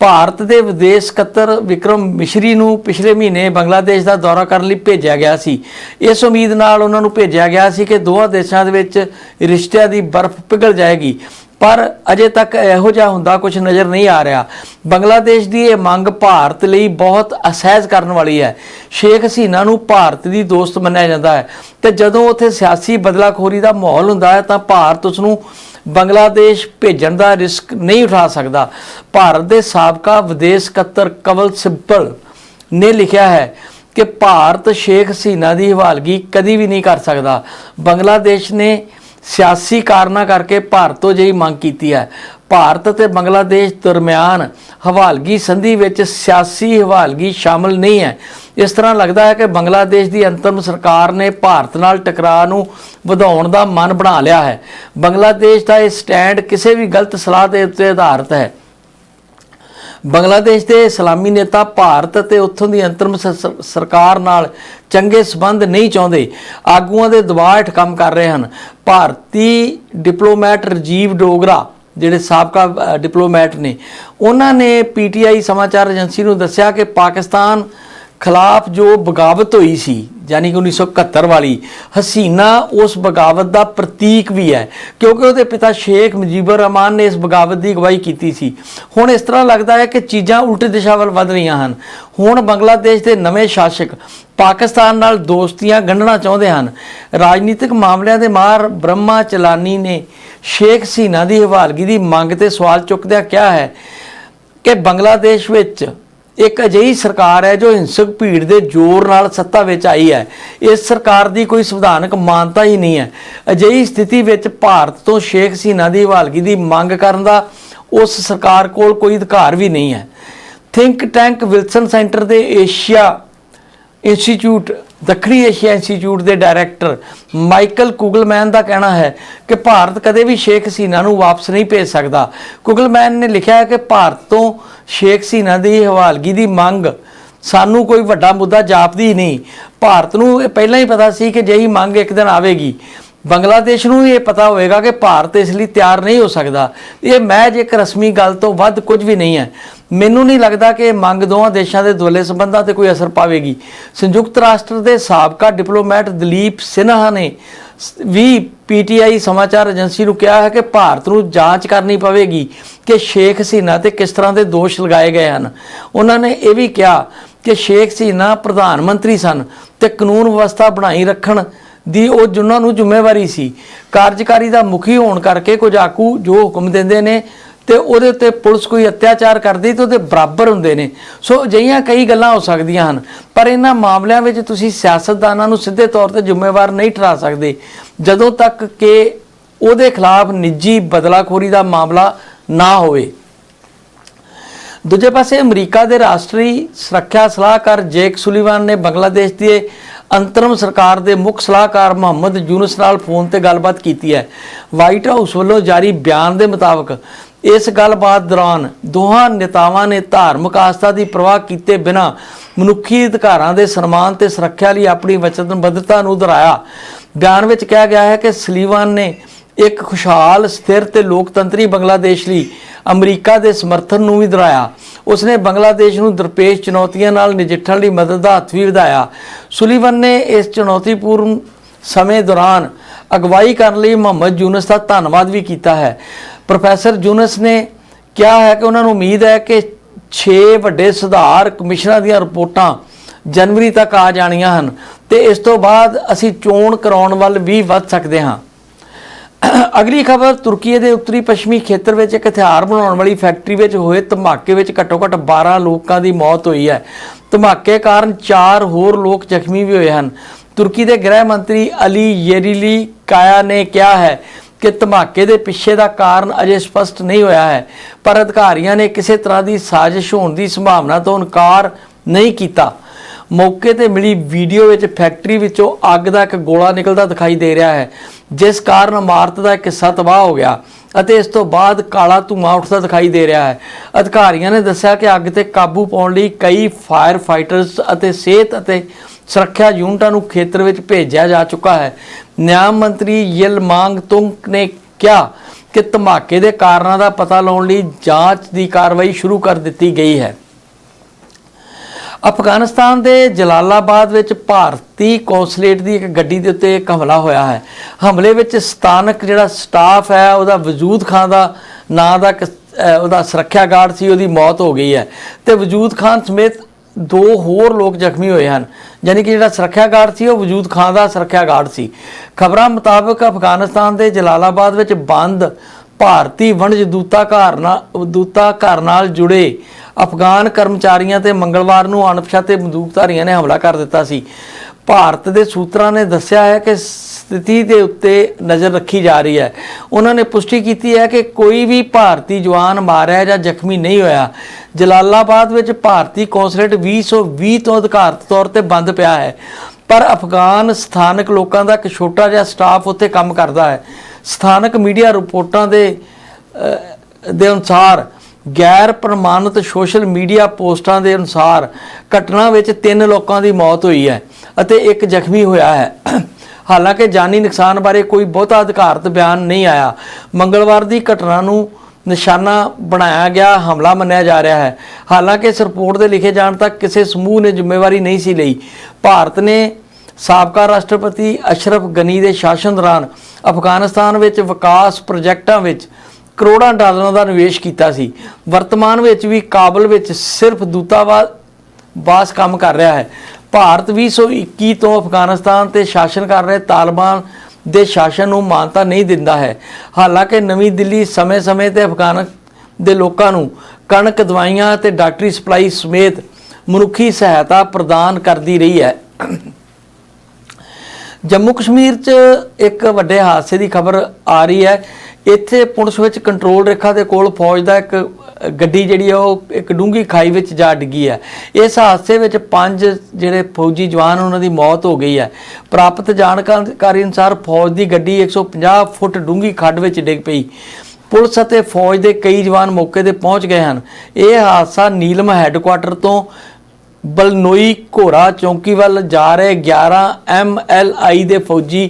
ਭਾਰਤ ਦੇ ਵਿਦੇਸ਼ ਸਕੱਤਰ ਵਿਕਰਮ ਮਿਸ਼ਰੀ ਨੂੰ ਪਿਛਲੇ ਮਹੀਨੇ ਬੰਗਲਾਦੇਸ਼ ਦਾ ਦੌਰਾ ਕਰਨ ਲਈ ਭੇਜਿਆ ਗਿਆ ਸੀ। ਇਸ ਉਮੀਦ ਨਾਲ ਉਹਨਾਂ ਨੂੰ ਭੇਜਿਆ ਗਿਆ ਸੀ ਕਿ ਦੋਹਾਂ ਦੇਸ਼ਾਂ ਦੇ ਵਿੱਚ ਰਿਸ਼ਤਿਆਂ ਦੀ ਬਰਫ਼ ਪਿਘਲ ਜਾਏਗੀ। ਪਰ ਅਜੇ ਤੱਕ ਇਹੋ ਜਿਹਾ ਹੁੰਦਾ ਕੁਝ ਨਜ਼ਰ ਨਹੀਂ ਆ ਰਿਹਾ। ਬੰਗਲਾਦੇਸ਼ ਦੀ ਇਹ ਮੰਗ ਭਾਰਤ ਲਈ ਬਹੁਤ ਅਸਹਿਜ ਕਰਨ ਵਾਲੀ ਹੈ। ਸ਼ੇਖ ਹਸੀਨਾ ਨੂੰ ਭਾਰਤ ਦੀ ਦੋਸਤ ਮੰਨਿਆ ਜਾਂਦਾ ਹੈ ਤੇ ਜਦੋਂ ਉੱਥੇ ਸਿਆਸੀ ਬਦਲਾਖੋਰੀ ਦਾ ਮਾਹੌਲ ਹੁੰਦਾ ਹੈ ਤਾਂ ਭਾਰਤ ਉਸ ਨੂੰ ਬੰਗਲਾਦੇਸ਼ ਭੇਜਣ ਦਾ ਰਿਸਕ ਨਹੀਂ ਉਠਾ ਸਕਦਾ। ਭਾਰਤ ਦੇ ਸਾਬਕਾ ਵਿਦੇਸ਼ ਸਕੱਤਰ ਕਵਲ ਸਿੱਬਲ ਨੇ ਲਿਖਿਆ ਹੈ ਕਿ ਭਾਰਤ ਸ਼ੇਖ ਹਸੀਨਾ ਦੀ ਹਵਾਲਗੀ ਕਦੀ ਵੀ ਨਹੀਂ ਕਰ ਸਕਦਾ। ਬੰਗਲਾਦੇਸ਼ ਨੇ ਸਿਆਸੀ ਕਾਰਨਾਂ ਕਰਕੇ ਭਾਰਤ ਤੋਂ ਜਿਹੀ ਮੰਗ ਕੀਤੀ ਹੈ। ਭਾਰਤ ਅਤੇ ਬੰਗਲਾਦੇਸ਼ ਦਰਮਿਆਨ ਹਵਾਲਗੀ ਸੰਧੀ ਵਿੱਚ ਸਿਆਸੀ ਹਵਾਲਗੀ ਸ਼ਾਮਲ ਨਹੀਂ ਹੈ। ਇਸ ਤਰ੍ਹਾਂ ਲੱਗਦਾ ਹੈ ਕਿ ਬੰਗਲਾਦੇਸ਼ ਦੀ ਅੰਤਰਮ ਸਰਕਾਰ ਨੇ ਭਾਰਤ ਨਾਲ ਟਕਰਾਅ ਨੂੰ ਵਧਾਉਣ ਦਾ ਮਨ ਬਣਾ ਲਿਆ ਹੈ। ਬੰਗਲਾਦੇਸ਼ ਦਾ ਇਹ ਸਟੈਂਡ ਕਿਸੇ ਵੀ ਗਲਤ ਸਲਾਹ ਦੇ ਉੱਤੇ ਆਧਾਰਿਤ ਹੈ। ਬੰਗਲਾਦੇਸ਼ ਦੇ ਇਸਲਾਮੀ ਨੇਤਾ ਭਾਰਤ ਅਤੇ ਉੱਥੋਂ ਦੀ ਅੰਤਰਮ ਸਰਕਾਰ ਨਾਲ ਚੰਗੇ ਸਬੰਧ ਨਹੀਂ ਚਾਹੁੰਦੇ। ਆਗੂਆਂ ਦੇ ਦਬਾਅ ਹੇਠ ਕੰਮ ਕਰ ਰਹੇ ਹਨ। ਭਾਰਤੀ ਡਿਪਲੋਮੈਟ ਰਜੀਵ ਡੋਗਰਾ, ਜਿਹੜੇ ਸਾਬਕਾ ਡਿਪਲੋਮੈਟ ਨੇ, ਉਹਨਾਂ ਨੇ ਪੀਟੀਆਈ ਸਮਾਚਾਰ ਏਜੰਸੀ ਨੂੰ ਦੱਸਿਆ ਕਿ ਪਾਕਿਸਤਾਨ ਖਿਲਾਫ ਜੋ ਬਗਾਵਤ ਹੋਈ ਸੀ, ਯਾਨੀ ਕਿ 1971 ਵਾਲੀ, ਹਸੀਨਾ ਉਸ ਬਗਾਵਤ ਦਾ ਪ੍ਰਤੀਕ ਵੀ ਹੈ, ਕਿਉਂਕਿ ਉਹਦੇ ਪਿਤਾ ਸ਼ੇਖ ਮੁਜੀਬੁਰ ਰਹਿਮਾਨ ਨੇ ਇਸ ਬਗਾਵਤ ਦੀ ਅਗਵਾਈ ਕੀਤੀ ਸੀ। ਹੁਣ ਇਸ ਤਰ੍ਹਾਂ ਲੱਗਦਾ ਹੈ ਕਿ ਚੀਜ਼ਾਂ ਉਲਟ ਦਿਸ਼ਾ ਵੱਲ ਵੱਧ ਰਹੀਆਂ ਹਨ। ਹੁਣ ਬੰਗਲਾਦੇਸ਼ ਦੇ ਨਵੇਂ ਸ਼ਾਸਕ ਪਾਕਿਸਤਾਨ ਨਾਲ ਦੋਸਤੀਆਂ ਗੰਢਣਾ ਚਾਹੁੰਦੇ ਹਨ। ਰਾਜਨੀਤਿਕ ਮਾਮਲਿਆਂ ਦੇ ਮਾਹਰ ਬ੍ਰਹਮਾ ਚਲਾਨੀ ਨੇ ਸ਼ੇਖ ਸੀਨਾ ਦੀ ਹਵਾਲਗੀ ਦੀ ਮੰਗ ਤੇ ਸਵਾਲ ਚੁੱਕਦਿਆਂ ਕਿਹਾ ਹੈ ਕਿ ਬੰਗਲਾਦੇਸ਼ ਵਿੱਚ ਇੱਕ ਅਜਿਹੀ ਸਰਕਾਰ ਹੈ ਜੋ ਹਿੰਸਕ ਭੀੜ ਦੇ ਜ਼ੋਰ ਨਾਲ ਸੱਤਾ ਵਿੱਚ ਆਈ ਹੈ। ਇਸ ਸਰਕਾਰ ਦੀ ਕੋਈ ਸੰਵਿਧਾਨਕ ਮਾਨਤਾ ਹੀ ਨਹੀਂ ਹੈ। ਅਜਿਹੀ ਸਥਿਤੀ ਵਿੱਚ ਭਾਰਤ ਤੋਂ ਸ਼ੇਖ ਹਸੀਨਾ ਦੀ ਹਵਾਲਗੀ ਦੀ ਮੰਗ ਕਰਨ ਦਾ ਉਸ ਸਰਕਾਰ ਕੋਲ ਕੋਈ ਅਧਿਕਾਰ ਵੀ ਨਹੀਂ ਹੈ। ਥਿੰਕ ਟੈਂਕ ਵਿਲਸਨ ਸੈਂਟਰ ਦੇ ਏਸ਼ੀਆ ਇੰਸਟੀਚਿਊਟ ਦੱਖਣੀ ਏਸ਼ੀਆ ਇੰਸਟੀਚਿਊਟ ਦੇ ਡਾਇਰੈਕਟਰ ਮਾਈਕਲ ਕੁਗਲਮੈਨ ਦਾ ਕਹਿਣਾ ਹੈ ਕਿ ਭਾਰਤ ਕਦੇ ਵੀ ਸ਼ੇਖ ਹਸੀਨਾ ਨੂੰ ਵਾਪਸ ਨਹੀਂ ਭੇਜ ਸਕਦਾ। ਕੁਗਲਮੈਨ ਨੇ ਲਿਖਿਆ ਹੈ ਕਿ ਭਾਰਤ ਤੋਂ ਸ਼ੇਖ ਹਸੀਨਾ ਦੀ ਹਵਾਲਗੀ ਦੀ ਮੰਗ ਸਾਨੂੰ ਕੋਈ ਵੱਡਾ ਮੁੱਦਾ ਜਾਪਦੀ ਨਹੀਂ। ਭਾਰਤ ਨੂੰ ਇਹ ਪਹਿਲਾਂ ਹੀ ਪਤਾ ਸੀ ਕਿ ਜਿਹੀ ਮੰਗ ਇੱਕ ਦਿਨ ਆਵੇਗੀ। ਬੰਗਲਾਦੇਸ਼ ਨੂੰ ਵੀ ਇਹ ਪਤਾ ਹੋਵੇਗਾ ਕਿ ਭਾਰਤ ਇਸ ਲਈ ਤਿਆਰ ਨਹੀਂ ਹੋ ਸਕਦਾ। ਇਹ ਮਹਿਜ ਇੱਕ ਰਸਮੀ ਗੱਲ ਤੋਂ ਵੱਧ ਕੁਝ ਵੀ ਨਹੀਂ ਹੈ। ਮੈਨੂੰ ਨਹੀਂ ਲੱਗਦਾ ਕਿ ਮੰਗ ਦੋਵਾਂ ਦੇਸ਼ਾਂ ਦੇ ਦੁਵੱਲੇ ਸੰਬੰਧਾਂ ਤੇ ਕੋਈ ਅਸਰ ਪਾਵੇਗੀ। ਸੰਯੁਕਤ ਰਾਸ਼ਟਰ ਦੇ ਸਾਬਕਾ ਡਿਪਲੋਮੈਟ ਦਲੀਪ ਸਿਨਹਾ ਨੇ ਸ- ਵੀ ਪੀਟੀਆਈ ਸਮਾਚਾਰ ਏਜੰਸੀ ਨੂੰ ਕਿਹਾ ਹੈ ਕਿ ਭਾਰਤ ਨੂੰ ਜਾਂਚ ਕਰਨੀ ਪਵੇਗੀ ਕਿ ਸ਼ੇਖ ਹਸੀਨਾ ਤੇ ਕਿਸ ਤਰ੍ਹਾਂ ਦੇ ਦੋਸ਼ ਲਗਾਏ ਗਏ ਹਨ। ਉਹਨਾਂ ਨੇ ਇਹ ਵੀ ਕਿਹਾ ਕਿ ਸ਼ੇਖ ਹਸੀਨਾ ਪ੍ਰਧਾਨ ਮੰਤਰੀ ਸਨ ਤੇ ਕਾਨੂੰਨ ਵਿਵਸਥਾ ਬਣਾਈ ਰੱਖਣ ਦੀ ਉਹ ਜਿਨ੍ਹਾਂ ਨੂੰ ਜ਼ਿੰਮੇਵਾਰੀ ਸੀ। ਕਾਰਜਕਾਰੀ ਦਾ ਮੁਖੀ ਹੋਣ ਕਰਕੇ ਕੁਝ ਆਕੂ ਜੋ ਹੁਕਮ ਦਿੰਦੇ ਨੇ ਤੇ ਉਹਦੇ ਉੱਤੇ ਪੁਲਿਸ ਕੋਈ ਅਤਿਆਚਾਰ ਕਰਦੀ ਤੇ ਉਹਦੇ ਬਰਾਬਰ ਹੁੰਦੇ ਨੇ। ਸੋ ਅਜਿਹੀਆਂ ਕਈ ਗੱਲਾਂ ਹੋ ਸਕਦੀਆਂ ਹਨ, ਪਰ ਇਹਨਾਂ ਮਾਮਲਿਆਂ ਵਿੱਚ ਤੁਸੀਂ ਸਿਆਸਤਦਾਨਾਂ ਨੂੰ ਸਿੱਧੇ ਤੌਰ ਤੇ ਜ਼ਿੰਮੇਵਾਰ ਨਹੀਂ ਠਹਿਰਾ ਸਕਦੇ। ਜਦੋਂ ਤੱਕ ਕਿ ਉਹਦੇ ਖਿਲਾਫ ਨਿੱਜੀ ਬਦਲਾਖੋਰੀ ਦਾ ਮਾਮਲਾ ਨਾ ਹੋਵੇ। ਦੂਜੇ ਪਾਸੇ ਅਮਰੀਕਾ ਦੇ ਰਾਸ਼ਟਰੀ ਸੁਰੱਖਿਆ ਸਲਾਹਕਾਰ ਜੇਕ ਸੁਲੀਵਾਨ ਨੇ ਬੰਗਲਾਦੇਸ਼ ਦੀ ਅੰਤਰਮ ਸਰਕਾਰ ਦੇ ਮੁੱਖ ਸਲਾਹਕਾਰ ਮੁਹੰਮਦ ਯੂਨਸ ਨਾਲ ਫੋਨ ਤੇ ਗੱਲਬਾਤ ਕੀਤੀ ਹੈ। ਵਾਈਟ ਹਾਊਸ ਵੱਲੋਂ ਜਾਰੀ ਬਿਆਨ ਦੇ ਮੁਤਾਬਕ ਇਸ ਗੱਲਬਾਤ ਦੌਰਾਨ ਦੋਹਾਂ ਨੇਤਾਵਾਂ ਨੇ ਧਾਰਮਿਕ ਆਸਥਾ ਦੀ ਪ੍ਰਵਾਹ ਕੀਤੇ ਬਿਨਾਂ ਮਨੁੱਖੀ ਅਧਿਕਾਰਾਂ ਦੇ ਸਨਮਾਨ ਤੇ ਸੁਰੱਖਿਆ ਲਈ ਆਪਣੀ ਵਚਨਬੱਧਤਾ ਨੂੰ ਦੁਹਰਾਇਆ। ਬਿਆਨ ਵਿੱਚ ਕਿਹਾ ਗਿਆ ਹੈ ਕਿ ਸਲੀਵਾਨ ਨੇ ਇੱਕ ਖੁਸ਼ਹਾਲ, ਸਥਿਰ ਤੇ ਲੋਕਤੰਤਰੀ ਬੰਗਲਾਦੇਸ਼ ਲਈ ਅਮਰੀਕਾ ਦੇ ਸਮਰਥਨ ਨੂੰ ਵੀ ਦੁਹਰਾਇਆ। ਉਸਨੇ ਬੰਗਲਾਦੇਸ਼ ਨੂੰ ਦਰਪੇਸ਼ ਚੁਣੌਤੀਆਂ ਨਾਲ ਨਜਿੱਠਣ ਲਈ ਮਦਦ ਦਾ ਹੱਥ ਵੀ ਵਧਾਇਆ। ਸੁਲੀਵਨ ਨੇ ਇਸ ਚੁਣੌਤੀਪੂਰਨ ਸਮੇਂ ਦੌਰਾਨ ਅਗਵਾਈ ਕਰਨ ਲਈ ਮੁਹੰਮਦ ਯੂਨਸ ਦਾ ਧੰਨਵਾਦ ਵੀ ਕੀਤਾ ਹੈ। ਪ੍ਰੋਫੈਸਰ ਜੂਨਸ ਨੇ ਕਿਹਾ ਹੈ ਕਿ ਉਹਨਾਂ ਨੂੰ ਉਮੀਦ ਹੈ ਕਿ 6 ਵੱਡੇ ਸੁਧਾਰ ਕਮਿਸ਼ਨਾਂ ਦੀਆਂ ਰਿਪੋਰਟਾਂ ਜਨਵਰੀ ਤੱਕ ਆ ਜਾਣੀਆਂ ਹਨ ਤੇ ਇਸ ਤੋਂ ਬਾਅਦ ਅਸੀਂ ਚੋਣ ਕਰਾਉਣ ਵੱਲ ਵੀ ਵੱਧ ਸਕਦੇ ਹਾਂ। ਅਗਲੀ ਖਬਰ ਤੁਰਕੀ ਦੇ ਉੱਤਰੀ ਪੱਛਮੀ ਖੇਤਰ ਵਿੱਚ ਇੱਕ ਹਥਿਆਰ ਬਣਾਉਣ ਵਾਲੀ ਫੈਕਟਰੀ ਵਿੱਚ ਹੋਏ ਧਮਾਕੇ ਵਿੱਚ ਘੱਟੋ-ਘੱਟ 12 ਲੋਕਾਂ ਦੀ ਮੌਤ ਹੋਈ ਹੈ। ਧਮਾਕੇ ਕਾਰਨ 4 ਹੋਰ ਲੋਕ ਜ਼ਖਮੀ ਵੀ ਹੋਏ ਹਨ। ਤੁਰਕੀ ਦੇ ਗ੍ਰਹਿ ਮੰਤਰੀ ਅਲੀ ਯੇਰੀਲੀ ਕਾਇਆ ਨੇ ਕਿਹਾ ਹੈ ਕਿ ਧਮਾਕੇ ਦੇ ਪਿੱਛੇ ਦਾ ਕਾਰਨ ਅਜੇ ਸਪਸ਼ਟ ਨਹੀਂ ਹੋਇਆ ਹੈ, ਪਰ ਅਧਿਕਾਰੀਆਂ ਨੇ ਕਿਸੇ ਤਰ੍ਹਾਂ ਦੀ ਸਾਜ਼ਿਸ਼ ਹੋਣ ਦੀ ਸੰਭਾਵਨਾ ਤੋਂ ਇਨਕਾਰ ਨਹੀਂ ਕੀਤਾ। ਮੌਕੇ ਤੇ ਮਿਲੀ ਵੀਡੀਓ ਵਿੱਚ ਫੈਕਟਰੀ ਵਿੱਚੋਂ ਅੱਗ ਦਾ ਇੱਕ ਗੋਲਾ ਨਿਕਲਦਾ ਦਿਖਾਈ ਦੇ ਰਿਹਾ ਹੈ, ਜਿਸ ਕਾਰਨ ਇਮਾਰਤ ਦਾ ਇੱਕ ਹਿੱਸਾ ਤਬਾਹ ਹੋ ਗਿਆ ਅਤੇ ਇਸ ਤੋਂ ਬਾਅਦ ਕਾਲਾ ਧੂੰਆਂ ਉੱਠਦਾ ਦਿਖਾਈ ਦੇ ਰਿਹਾ ਹੈ। ਅਧਿਕਾਰੀਆਂ ਨੇ ਦੱਸਿਆ ਕਿ ਅੱਗ ਤੇ ਕਾਬੂ ਪਾਉਣ ਲਈ ਕਈ ਫਾਇਰ ਫਾਈਟਰਸ ਅਤੇ ਸਿਹਤ ਅਤੇ ਸੁਰੱਖਿਆ ਯੂਨਿਟਾਂ ਨੂੰ ਖੇਤਰ ਵਿੱਚ ਭੇਜਿਆ ਜਾ ਚੁੱਕਾ ਹੈ। ਨਿਆਂ ਮੰਤਰੀ ਯਿਲਮਾਂਗ ਤੁੰਗ ਨੇ ਕਿਹਾ ਕਿ ਧਮਾਕੇ ਦੇ ਕਾਰਨਾਂ ਦਾ ਪਤਾ ਲਾਉਣ ਲਈ ਜਾਂਚ ਦੀ ਕਾਰਵਾਈ ਸ਼ੁਰੂ ਕਰ ਦਿੱਤੀ ਗਈ ਹੈ। ਅਫਗਾਨਿਸਤਾਨ ਦੇ ਜਲਾਲਾਬਾਦ ਵਿੱਚ ਭਾਰਤੀ ਕੌਂਸੂਲੇਟ ਦੀ ਇੱਕ ਗੱਡੀ ਦੇ ਉੱਤੇ ਇੱਕ ਹਮਲਾ ਹੋਇਆ ਹੈ। ਹਮਲੇ ਵਿੱਚ ਸਥਾਨਕ ਜਿਹੜਾ ਸਟਾਫ ਹੈ, ਉਹਦਾ ਵਜੂਦ ਖਾਨ ਦਾ ਨਾਂ ਦਾ ਉਹਦਾ ਸੁਰੱਖਿਆ ਗਾਰਡ ਸੀ, ਉਹਦੀ ਮੌਤ ਹੋ ਗਈ ਹੈ। ਤੇ ਵਜੂਦ ਖਾਨ ਸਮੇਤ ਦੋ ਹੋਰ ਲੋਕ ਜ਼ਖਮੀ ਹੋਏ ਹਨ, ਯਾਨੀ ਕਿ ਜਿਹੜਾ ਸੁਰੱਖਿਆ ਗਾਰਡ ਸੀ, ਉਹ ਵਜੂਦ ਖਾਨ ਦਾ ਸੁਰੱਖਿਆ ਗਾਰਡ ਸੀ। ਖਬਰਾਂ ਮੁਤਾਬਕ ਅਫਗਾਨਿਸਤਾਨ ਦੇ ਜਲਾਲਾਬਾਦ ਵਿੱਚ ਬੰਦ ਭਾਰਤੀ ਵਣਜ ਦੂਤਾਘਰ ਨਾਲ ਦੂਤਾਘਰ ਨਾਲ ਜੁੜੇ ਅਫਗਾਨ ਕਰਮਚਾਰੀਆਂ ਤੇ ਮੰਗਲਵਾਰ ਨੂੰ ਅਣਪਛਾਤੇ ਬੰਦੂਕਧਾਰੀਆਂ ਨੇ ਹਮਲਾ ਕਰ ਦਿੱਤਾ ਸੀ। ਭਾਰਤ ਦੇ ਸੂਤਰਾਂ ਨੇ ਦੱਸਿਆ ਹੈ ਕਿ ਸਥਿਤੀ ਦੇ ਉੱਤੇ ਨਜ਼ਰ ਰੱਖੀ ਜਾ ਰਹੀ ਹੈ। ਉਹਨਾਂ ਨੇ ਪੁਸ਼ਟੀ ਕੀਤੀ ਹੈ ਕਿ ਕੋਈ ਵੀ ਭਾਰਤੀ ਜਵਾਨ ਮਾਰਿਆ ਜਾਂ ਜ਼ਖਮੀ ਨਹੀਂ ਹੋਇਆ। ਜਲਾਲਾਬਾਦ ਵਿੱਚ ਭਾਰਤੀ ਕੌਂਸੂਲੇਟ 2020 ਤੋਂ ਅਧਿਕਾਰਤ ਤੌਰ ਤੇ ਬੰਦ ਪਿਆ ਹੈ। ਪਰ ਅਫਗਾਨ ਸਥਾਨਕ ਲੋਕਾਂ ਦਾ ਇੱਕ ਛੋਟਾ ਜਿਹਾ ਸਟਾਫ ਉੱਥੇ ਕੰਮ ਕਰਦਾ ਹੈ। ਸਥਾਨਕ ਮੀਡੀਆ ਰਿਪੋਰਟਾਂ ਦੇ ਦੇ ਅਨੁਸਾਰ ਗੈਰ ਪ੍ਰਮਾਣਿਤ ਸੋਸ਼ਲ ਮੀਡੀਆ ਪੋਸਟਾਂ ਦੇ ਅਨੁਸਾਰ ਘਟਨਾ ਵਿੱਚ ਤਿੰਨ ਲੋਕਾਂ ਦੀ ਮੌਤ ਹੋਈ ਹੈ ਅਤੇ ਇੱਕ ਜ਼ਖਮੀ ਹੋਇਆ ਹੈ। ਹਾਲਾਂਕਿ ਜਾਨੀ ਨੁਕਸਾਨ ਬਾਰੇ ਕੋਈ ਬਹੁਤਾ ਅਧਿਕਾਰਤ ਬਿਆਨ ਨਹੀਂ ਆਇਆ। ਮੰਗਲਵਾਰ ਦੀ ਘਟਨਾ ਨੂੰ ਨਿਸ਼ਾਨਾ ਬਣਾਇਆ ਗਿਆ, ਹਮਲਾ ਮੰਨਿਆ ਜਾ ਰਿਹਾ ਹੈ। ਹਾਲਾਂਕਿ ਇਸ ਰਿਪੋਰਟ ਦੇ ਲਿਖੇ ਜਾਣ ਤੱਕ ਕਿਸੇ ਸਮੂਹ ਨੇ ਜ਼ਿੰਮੇਵਾਰੀ ਨਹੀਂ ਸੀ ਲਈ। ਭਾਰਤ ਨੇ ਸਾਬਕਾ ਰਾਸ਼ਟਰਪਤੀ ਅਸ਼ਰਫ ਗਨੀ ਦੇ ਸ਼ਾਸਨ ਦੌਰਾਨ ਅਫਗਾਨਿਸਤਾਨ ਵਿੱਚ ਵਿਕਾਸ ਪ੍ਰੋਜੈਕਟਾਂ ਵਿੱਚ ਕਰੋੜਾਂ ਡਾਲਰਾਂ ਦਾ ਨਿਵੇਸ਼ ਕੀਤਾ ਸੀ। ਵਰਤਮਾਨ ਵਿੱਚ ਵੀ ਕਾਬਲ ਵਿੱਚ ਸਿਰਫ ਦੂਤਾਵਾਸ ਬਾਸ ਕੰਮ ਕਰ ਰਿਹਾ ਹੈ। ਭਾਰਤ 2021 ਤੋਂ ਅਫਗਾਨਿਸਤਾਨ ਤੇ ਸ਼ਾਸਨ ਕਰ ਰਹੇ ਤਾਲਿਬਾਨ ਦੇ ਸ਼ਾਸਨ ਨੂੰ ਮਾਨਤਾ ਨਹੀਂ ਦਿੰਦਾ ਹੈ। ਹਾਲਾਂਕਿ ਨਵੀਂ ਦਿੱਲੀ ਸਮੇਂ-ਸਮੇਂ ਤੇ ਅਫਗਾਨ ਦੇ ਲੋਕਾਂ ਨੂੰ ਕਣਕ, ਦਵਾਈਆਂ ਤੇ ਡਾਕਟਰੀ ਸਪਲਾਈ ਸਮੇਤ ਮਨੁੱਖੀ ਸਹਾਇਤਾ ਪ੍ਰਦਾਨ ਕਰਦੀ ਰਹੀ ਹੈ। ਜੰਮੂ ਕਸ਼ਮੀਰ 'ਚ ਇੱਕ ਵੱਡੇ ਹਾਦਸੇ ਦੀ ਖਬਰ ਆ ਰਹੀ ਹੈ। ਇੱਥੇ ਪੁਲਿਸ ਵਿੱਚ ਕੰਟਰੋਲ ਰੇਖਾ ਦੇ ਕੋਲ ਫੌਜ ਦਾ ਇੱਕ ਗੱਡੀ ਜਿਹੜੀ ਆ ਉਹ ਇੱਕ ਡੂੰਗੀ ਖਾਈ ਵਿੱਚ ਜਾ ਡਿੱਗੀ ਹੈ ਇਸ ਹਾਦਸੇ ਵਿੱਚ ਪੰਜ ਜਿਹੜੇ ਫੌਜੀ ਜਵਾਨ ਉਹਨਾਂ ਦੀ ਮੌਤ ਹੋ ਗਈ ਹੈ ਪ੍ਰਾਪਤ ਜਾਣਕਾਰੀ ਅਨੁਸਾਰ ਫੌਜ ਦੀ ਗੱਡੀ 150 ਫੁੱਟ ਡੂੰਗੀ ਖੱਡ ਵਿੱਚ ਡਿੱਗ ਪਈ। ਪੁਲਿਸ ਅਤੇ ਫੌਜ ਦੇ ਕਈ ਜਵਾਨ ਮੌਕੇ ਤੇ ਪਹੁੰਚ ਗਏ ਹਨ। ਇਹ ਹਾਦਸਾ ਨੀਲਮ ਹੈੱਡਕੁਆਟਰ ਤੋਂ ਬਲਨੋਈ ਘੋੜਾ ਚੌਂਕੀ ਵੱਲ ਜਾ ਰਹੇ 11 ਆਈ ਦੇ ਫੌਜੀ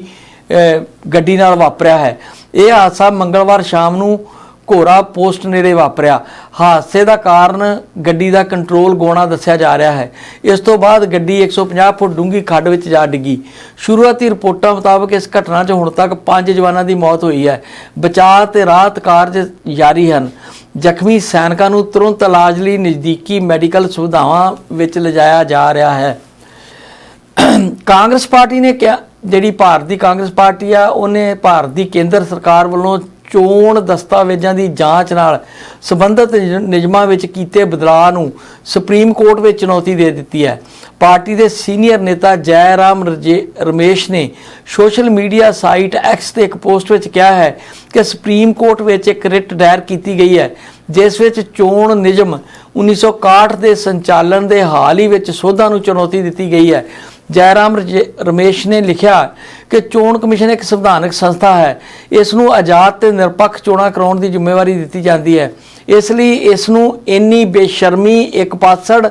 ਗੱਡੀ ਨਾਲ ਵਾਪਰਿਆ ਹੈ। ਇਹ ਹਾਦਸਾ ਮੰਗਲਵਾਰ ਸ਼ਾਮ ਨੂੰ ਘੋੜਾ ਪੋਸਟ ਨੇੜੇ ਵਾਪਰਿਆ। ਹਾਦਸੇ ਦਾ ਕਾਰਨ ਗੱਡੀ ਦਾ ਕੰਟਰੋਲ ਗੋਣਾ ਦੱਸਿਆ ਜਾ ਰਿਹਾ ਹੈ। ਇਸ ਤੋਂ ਬਾਅਦ ਗੱਡੀ 150 ਫੁੱਟ ਡੂੰਘੀ ਖੱਡ ਵਿੱਚ ਜਾ ਡਿੱਗੀ। ਸ਼ੁਰੂਆਤੀ ਰਿਪੋਰਟਾਂ ਮੁਤਾਬਕ ਇਸ ਘਟਨਾ 'ਚ ਹੁਣ ਤੱਕ 5 ਜਵਾਨਾਂ ਦੀ ਮੌਤ ਹੋਈ ਹੈ। ਬਚਾਅ ਤੇ ਰਾਹਤ ਕਾਰਜ ਜਾਰੀ ਹਨ। ਜ਼ਖਮੀ ਸੈਨਿਕਾਂ ਨੂੰ ਤੁਰੰਤ ਇਲਾਜ ਲਈ ਨਜ਼ਦੀਕੀ ਮੈਡੀਕਲ ਸੁਵਿਧਾਵਾਂ ਵਿੱਚ ਲਿਜਾਇਆ ਜਾ ਰਿਹਾ ਹੈ। ਕਾਂਗਰਸ ਪਾਰਟੀ ਨੇ ਕਿਹਾ ਜਿਹੜੀ ਭਾਰਤੀ ਕਾਂਗਰਸ ਪਾਰਟੀ ਆ, ਉਹਨੇ ਭਾਰਤ ਦੀ ਕੇਂਦਰ ਸਰਕਾਰ ਵੱਲੋਂ ਚੋਣ ਦਸਤਾਵੇਜ਼ਾਂ ਦੀ ਜਾਂਚ ਨਾਲ ਸੰਬੰਧਿਤ ਨਿਯਮਾਂ ਵਿੱਚ ਕੀਤੇ ਬਦਲਾਅ ਨੂੰ ਸੁਪਰੀਮ ਕੋਰਟ ਵਿੱਚ ਚੁਣੌਤੀ ਦੇ ਦਿੱਤੀ ਹੈ। ਪਾਰਟੀ ਦੇ ਸੀਨੀਅਰ ਨੇਤਾ ਜੈ ਰਾਮ ਰਜੇ- ਰਮੇਸ਼ ਨੇ ਸੋਸ਼ਲ ਮੀਡੀਆ ਸਾਈਟ ਐਕਸ ਤੇ ਇੱਕ ਪੋਸਟ ਵਿੱਚ ਕਿਹਾ ਹੈ ਕਿ ਸੁਪਰੀਮ ਕੋਰਟ ਵਿੱਚ ਇੱਕ ਰਿਟ ਦਾਇਰ ਕੀਤੀ ਗਈ ਹੈ, ਜਿਸ ਵਿੱਚ ਚੋਣ ਨਿਯਮ 1961 ਦੇ ਸੰਚਾਲਨ ਦੇ ਹਾਲ ਹੀ ਵਿੱਚ ਸੋਧਾਂ ਨੂੰ ਚੁਣੌਤੀ ਦਿੱਤੀ ਗਈ ਹੈ। ਜੈਰਾਮ ਰਜੇ- ਰਮੇਸ਼ ਨੇ ਲਿਖਿਆ ਕਿ ਚੋਣ ਕਮਿਸ਼ਨ ਇੱਕ ਸੰਵਿਧਾਨਕ ਸੰਸਥਾ ਹੈ ਇਸ ਨੂੰ ਆਜ਼ਾਦ ਤੇ ਨਿਰਪੱਖ ਚੋਣਾਂ ਕਰਾਉਣ ਦੀ ਜ਼ਿੰਮੇਵਾਰੀ ਦਿੱਤੀ ਜਾਂਦੀ ਹੈ ਇਸ ਲਈ ਇਸ ਨੂੰ ਇੰਨੀ ਬੇਸ਼ਰਮੀ ਇੱਕ ਪਾਸੜ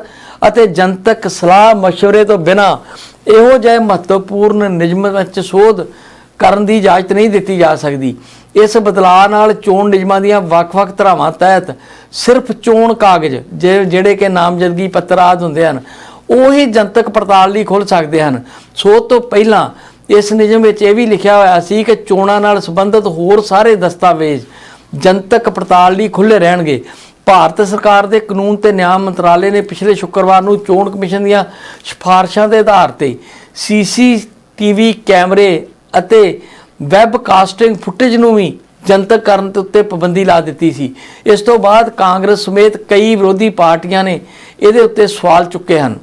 ਅਤੇ ਜਨਤਕ ਸਲਾਹ مشورے ਤੋਂ ਬਿਨਾ ਇਹੋ ਜਿਹੇ ਮਹੱਤਵਪੂਰਨ ਨਿਯਮ ਵਿੱਚ ਸੋਧ ਕਰਨ ਦੀ ਇਜਾਜ਼ਤ ਨਹੀਂ ਦਿੱਤੀ ਜਾ ਸਕਦੀ ਇਸ ਬਦਲਾਅ ਨਾਲ ਚੋਣ ਨਿਯਮਾਂ ਦੀਆਂ ਵੱਖ-ਵੱਖ ਧਾਰਾਵਾਂ ਤਹਿਤ ਸਿਰਫ ਚੋਣ ਕਾਗਜ਼ ਜੇ- ਜਿਹੜੇ ਕਿ ਨਾਮਜ਼ਦਗੀ ਪੱਤਰ ਆਦਿ ਹੁੰਦੇ ਹਨ ਉਹੀ ਜਨਤਕ ਪੜਤਾਲ ਲਈ ਖੁੱਲ ਸਕਦੇ ਹਨ। ਸੋ ਤੋਂ ਪਹਿਲਾਂ ਇਸ ਨਿਯਮ ਵਿੱਚ ਇਹ ਵੀ ਲਿਖਿਆ ਹੋਇਆ ਸੀ ਕਿ ਚੋਣਾਂ ਨਾਲ ਸੰਬੰਧਿਤ ਹੋਰ ਸਾਰੇ ਦਸਤਾਵੇਜ਼ ਜਨਤਕ ਪੜਤਾਲ ਲਈ ਖੁੱਲੇ ਰਹਿਣਗੇ। ਭਾਰਤ ਸਰਕਾਰ ਦੇ ਕਾਨੂੰਨ ਤੇ ਨਿਆਂ ਮੰਤਰਾਲੇ ਨੇ ਪਿਛਲੇ ਸ਼ੁੱਕਰਵਾਰ ਨੂੰ ਚੋਣ ਕਮਿਸ਼ਨ ਦੀਆਂ ਸਿਫਾਰਸ਼ਾਂ ਦੇ ਆਧਾਰ ਤੇ ਸੀਸੀਟੀਵੀ ਕੈਮਰੇ ਅਤੇ ਵੈਬਕਾਸਟਿੰਗ ਫੁਟੇਜ ਨੂੰ ਵੀ ਜਨਤਕ ਕਰਨ ਤੇ ਉੱਤੇ ਪਾਬੰਦੀ ਲਾ ਦਿੱਤੀ ਸੀ। ਇਸ ਤੋਂ ਬਾਅਦ ਕਾਂਗਰਸ ਸਮੇਤ ਕਈ ਵਿਰੋਧੀ ਪਾਰਟੀਆਂ ਨੇ ਇਹਦੇ ਉੱਤੇ ਸਵਾਲ ਚੁੱਕੇ ਹਨ।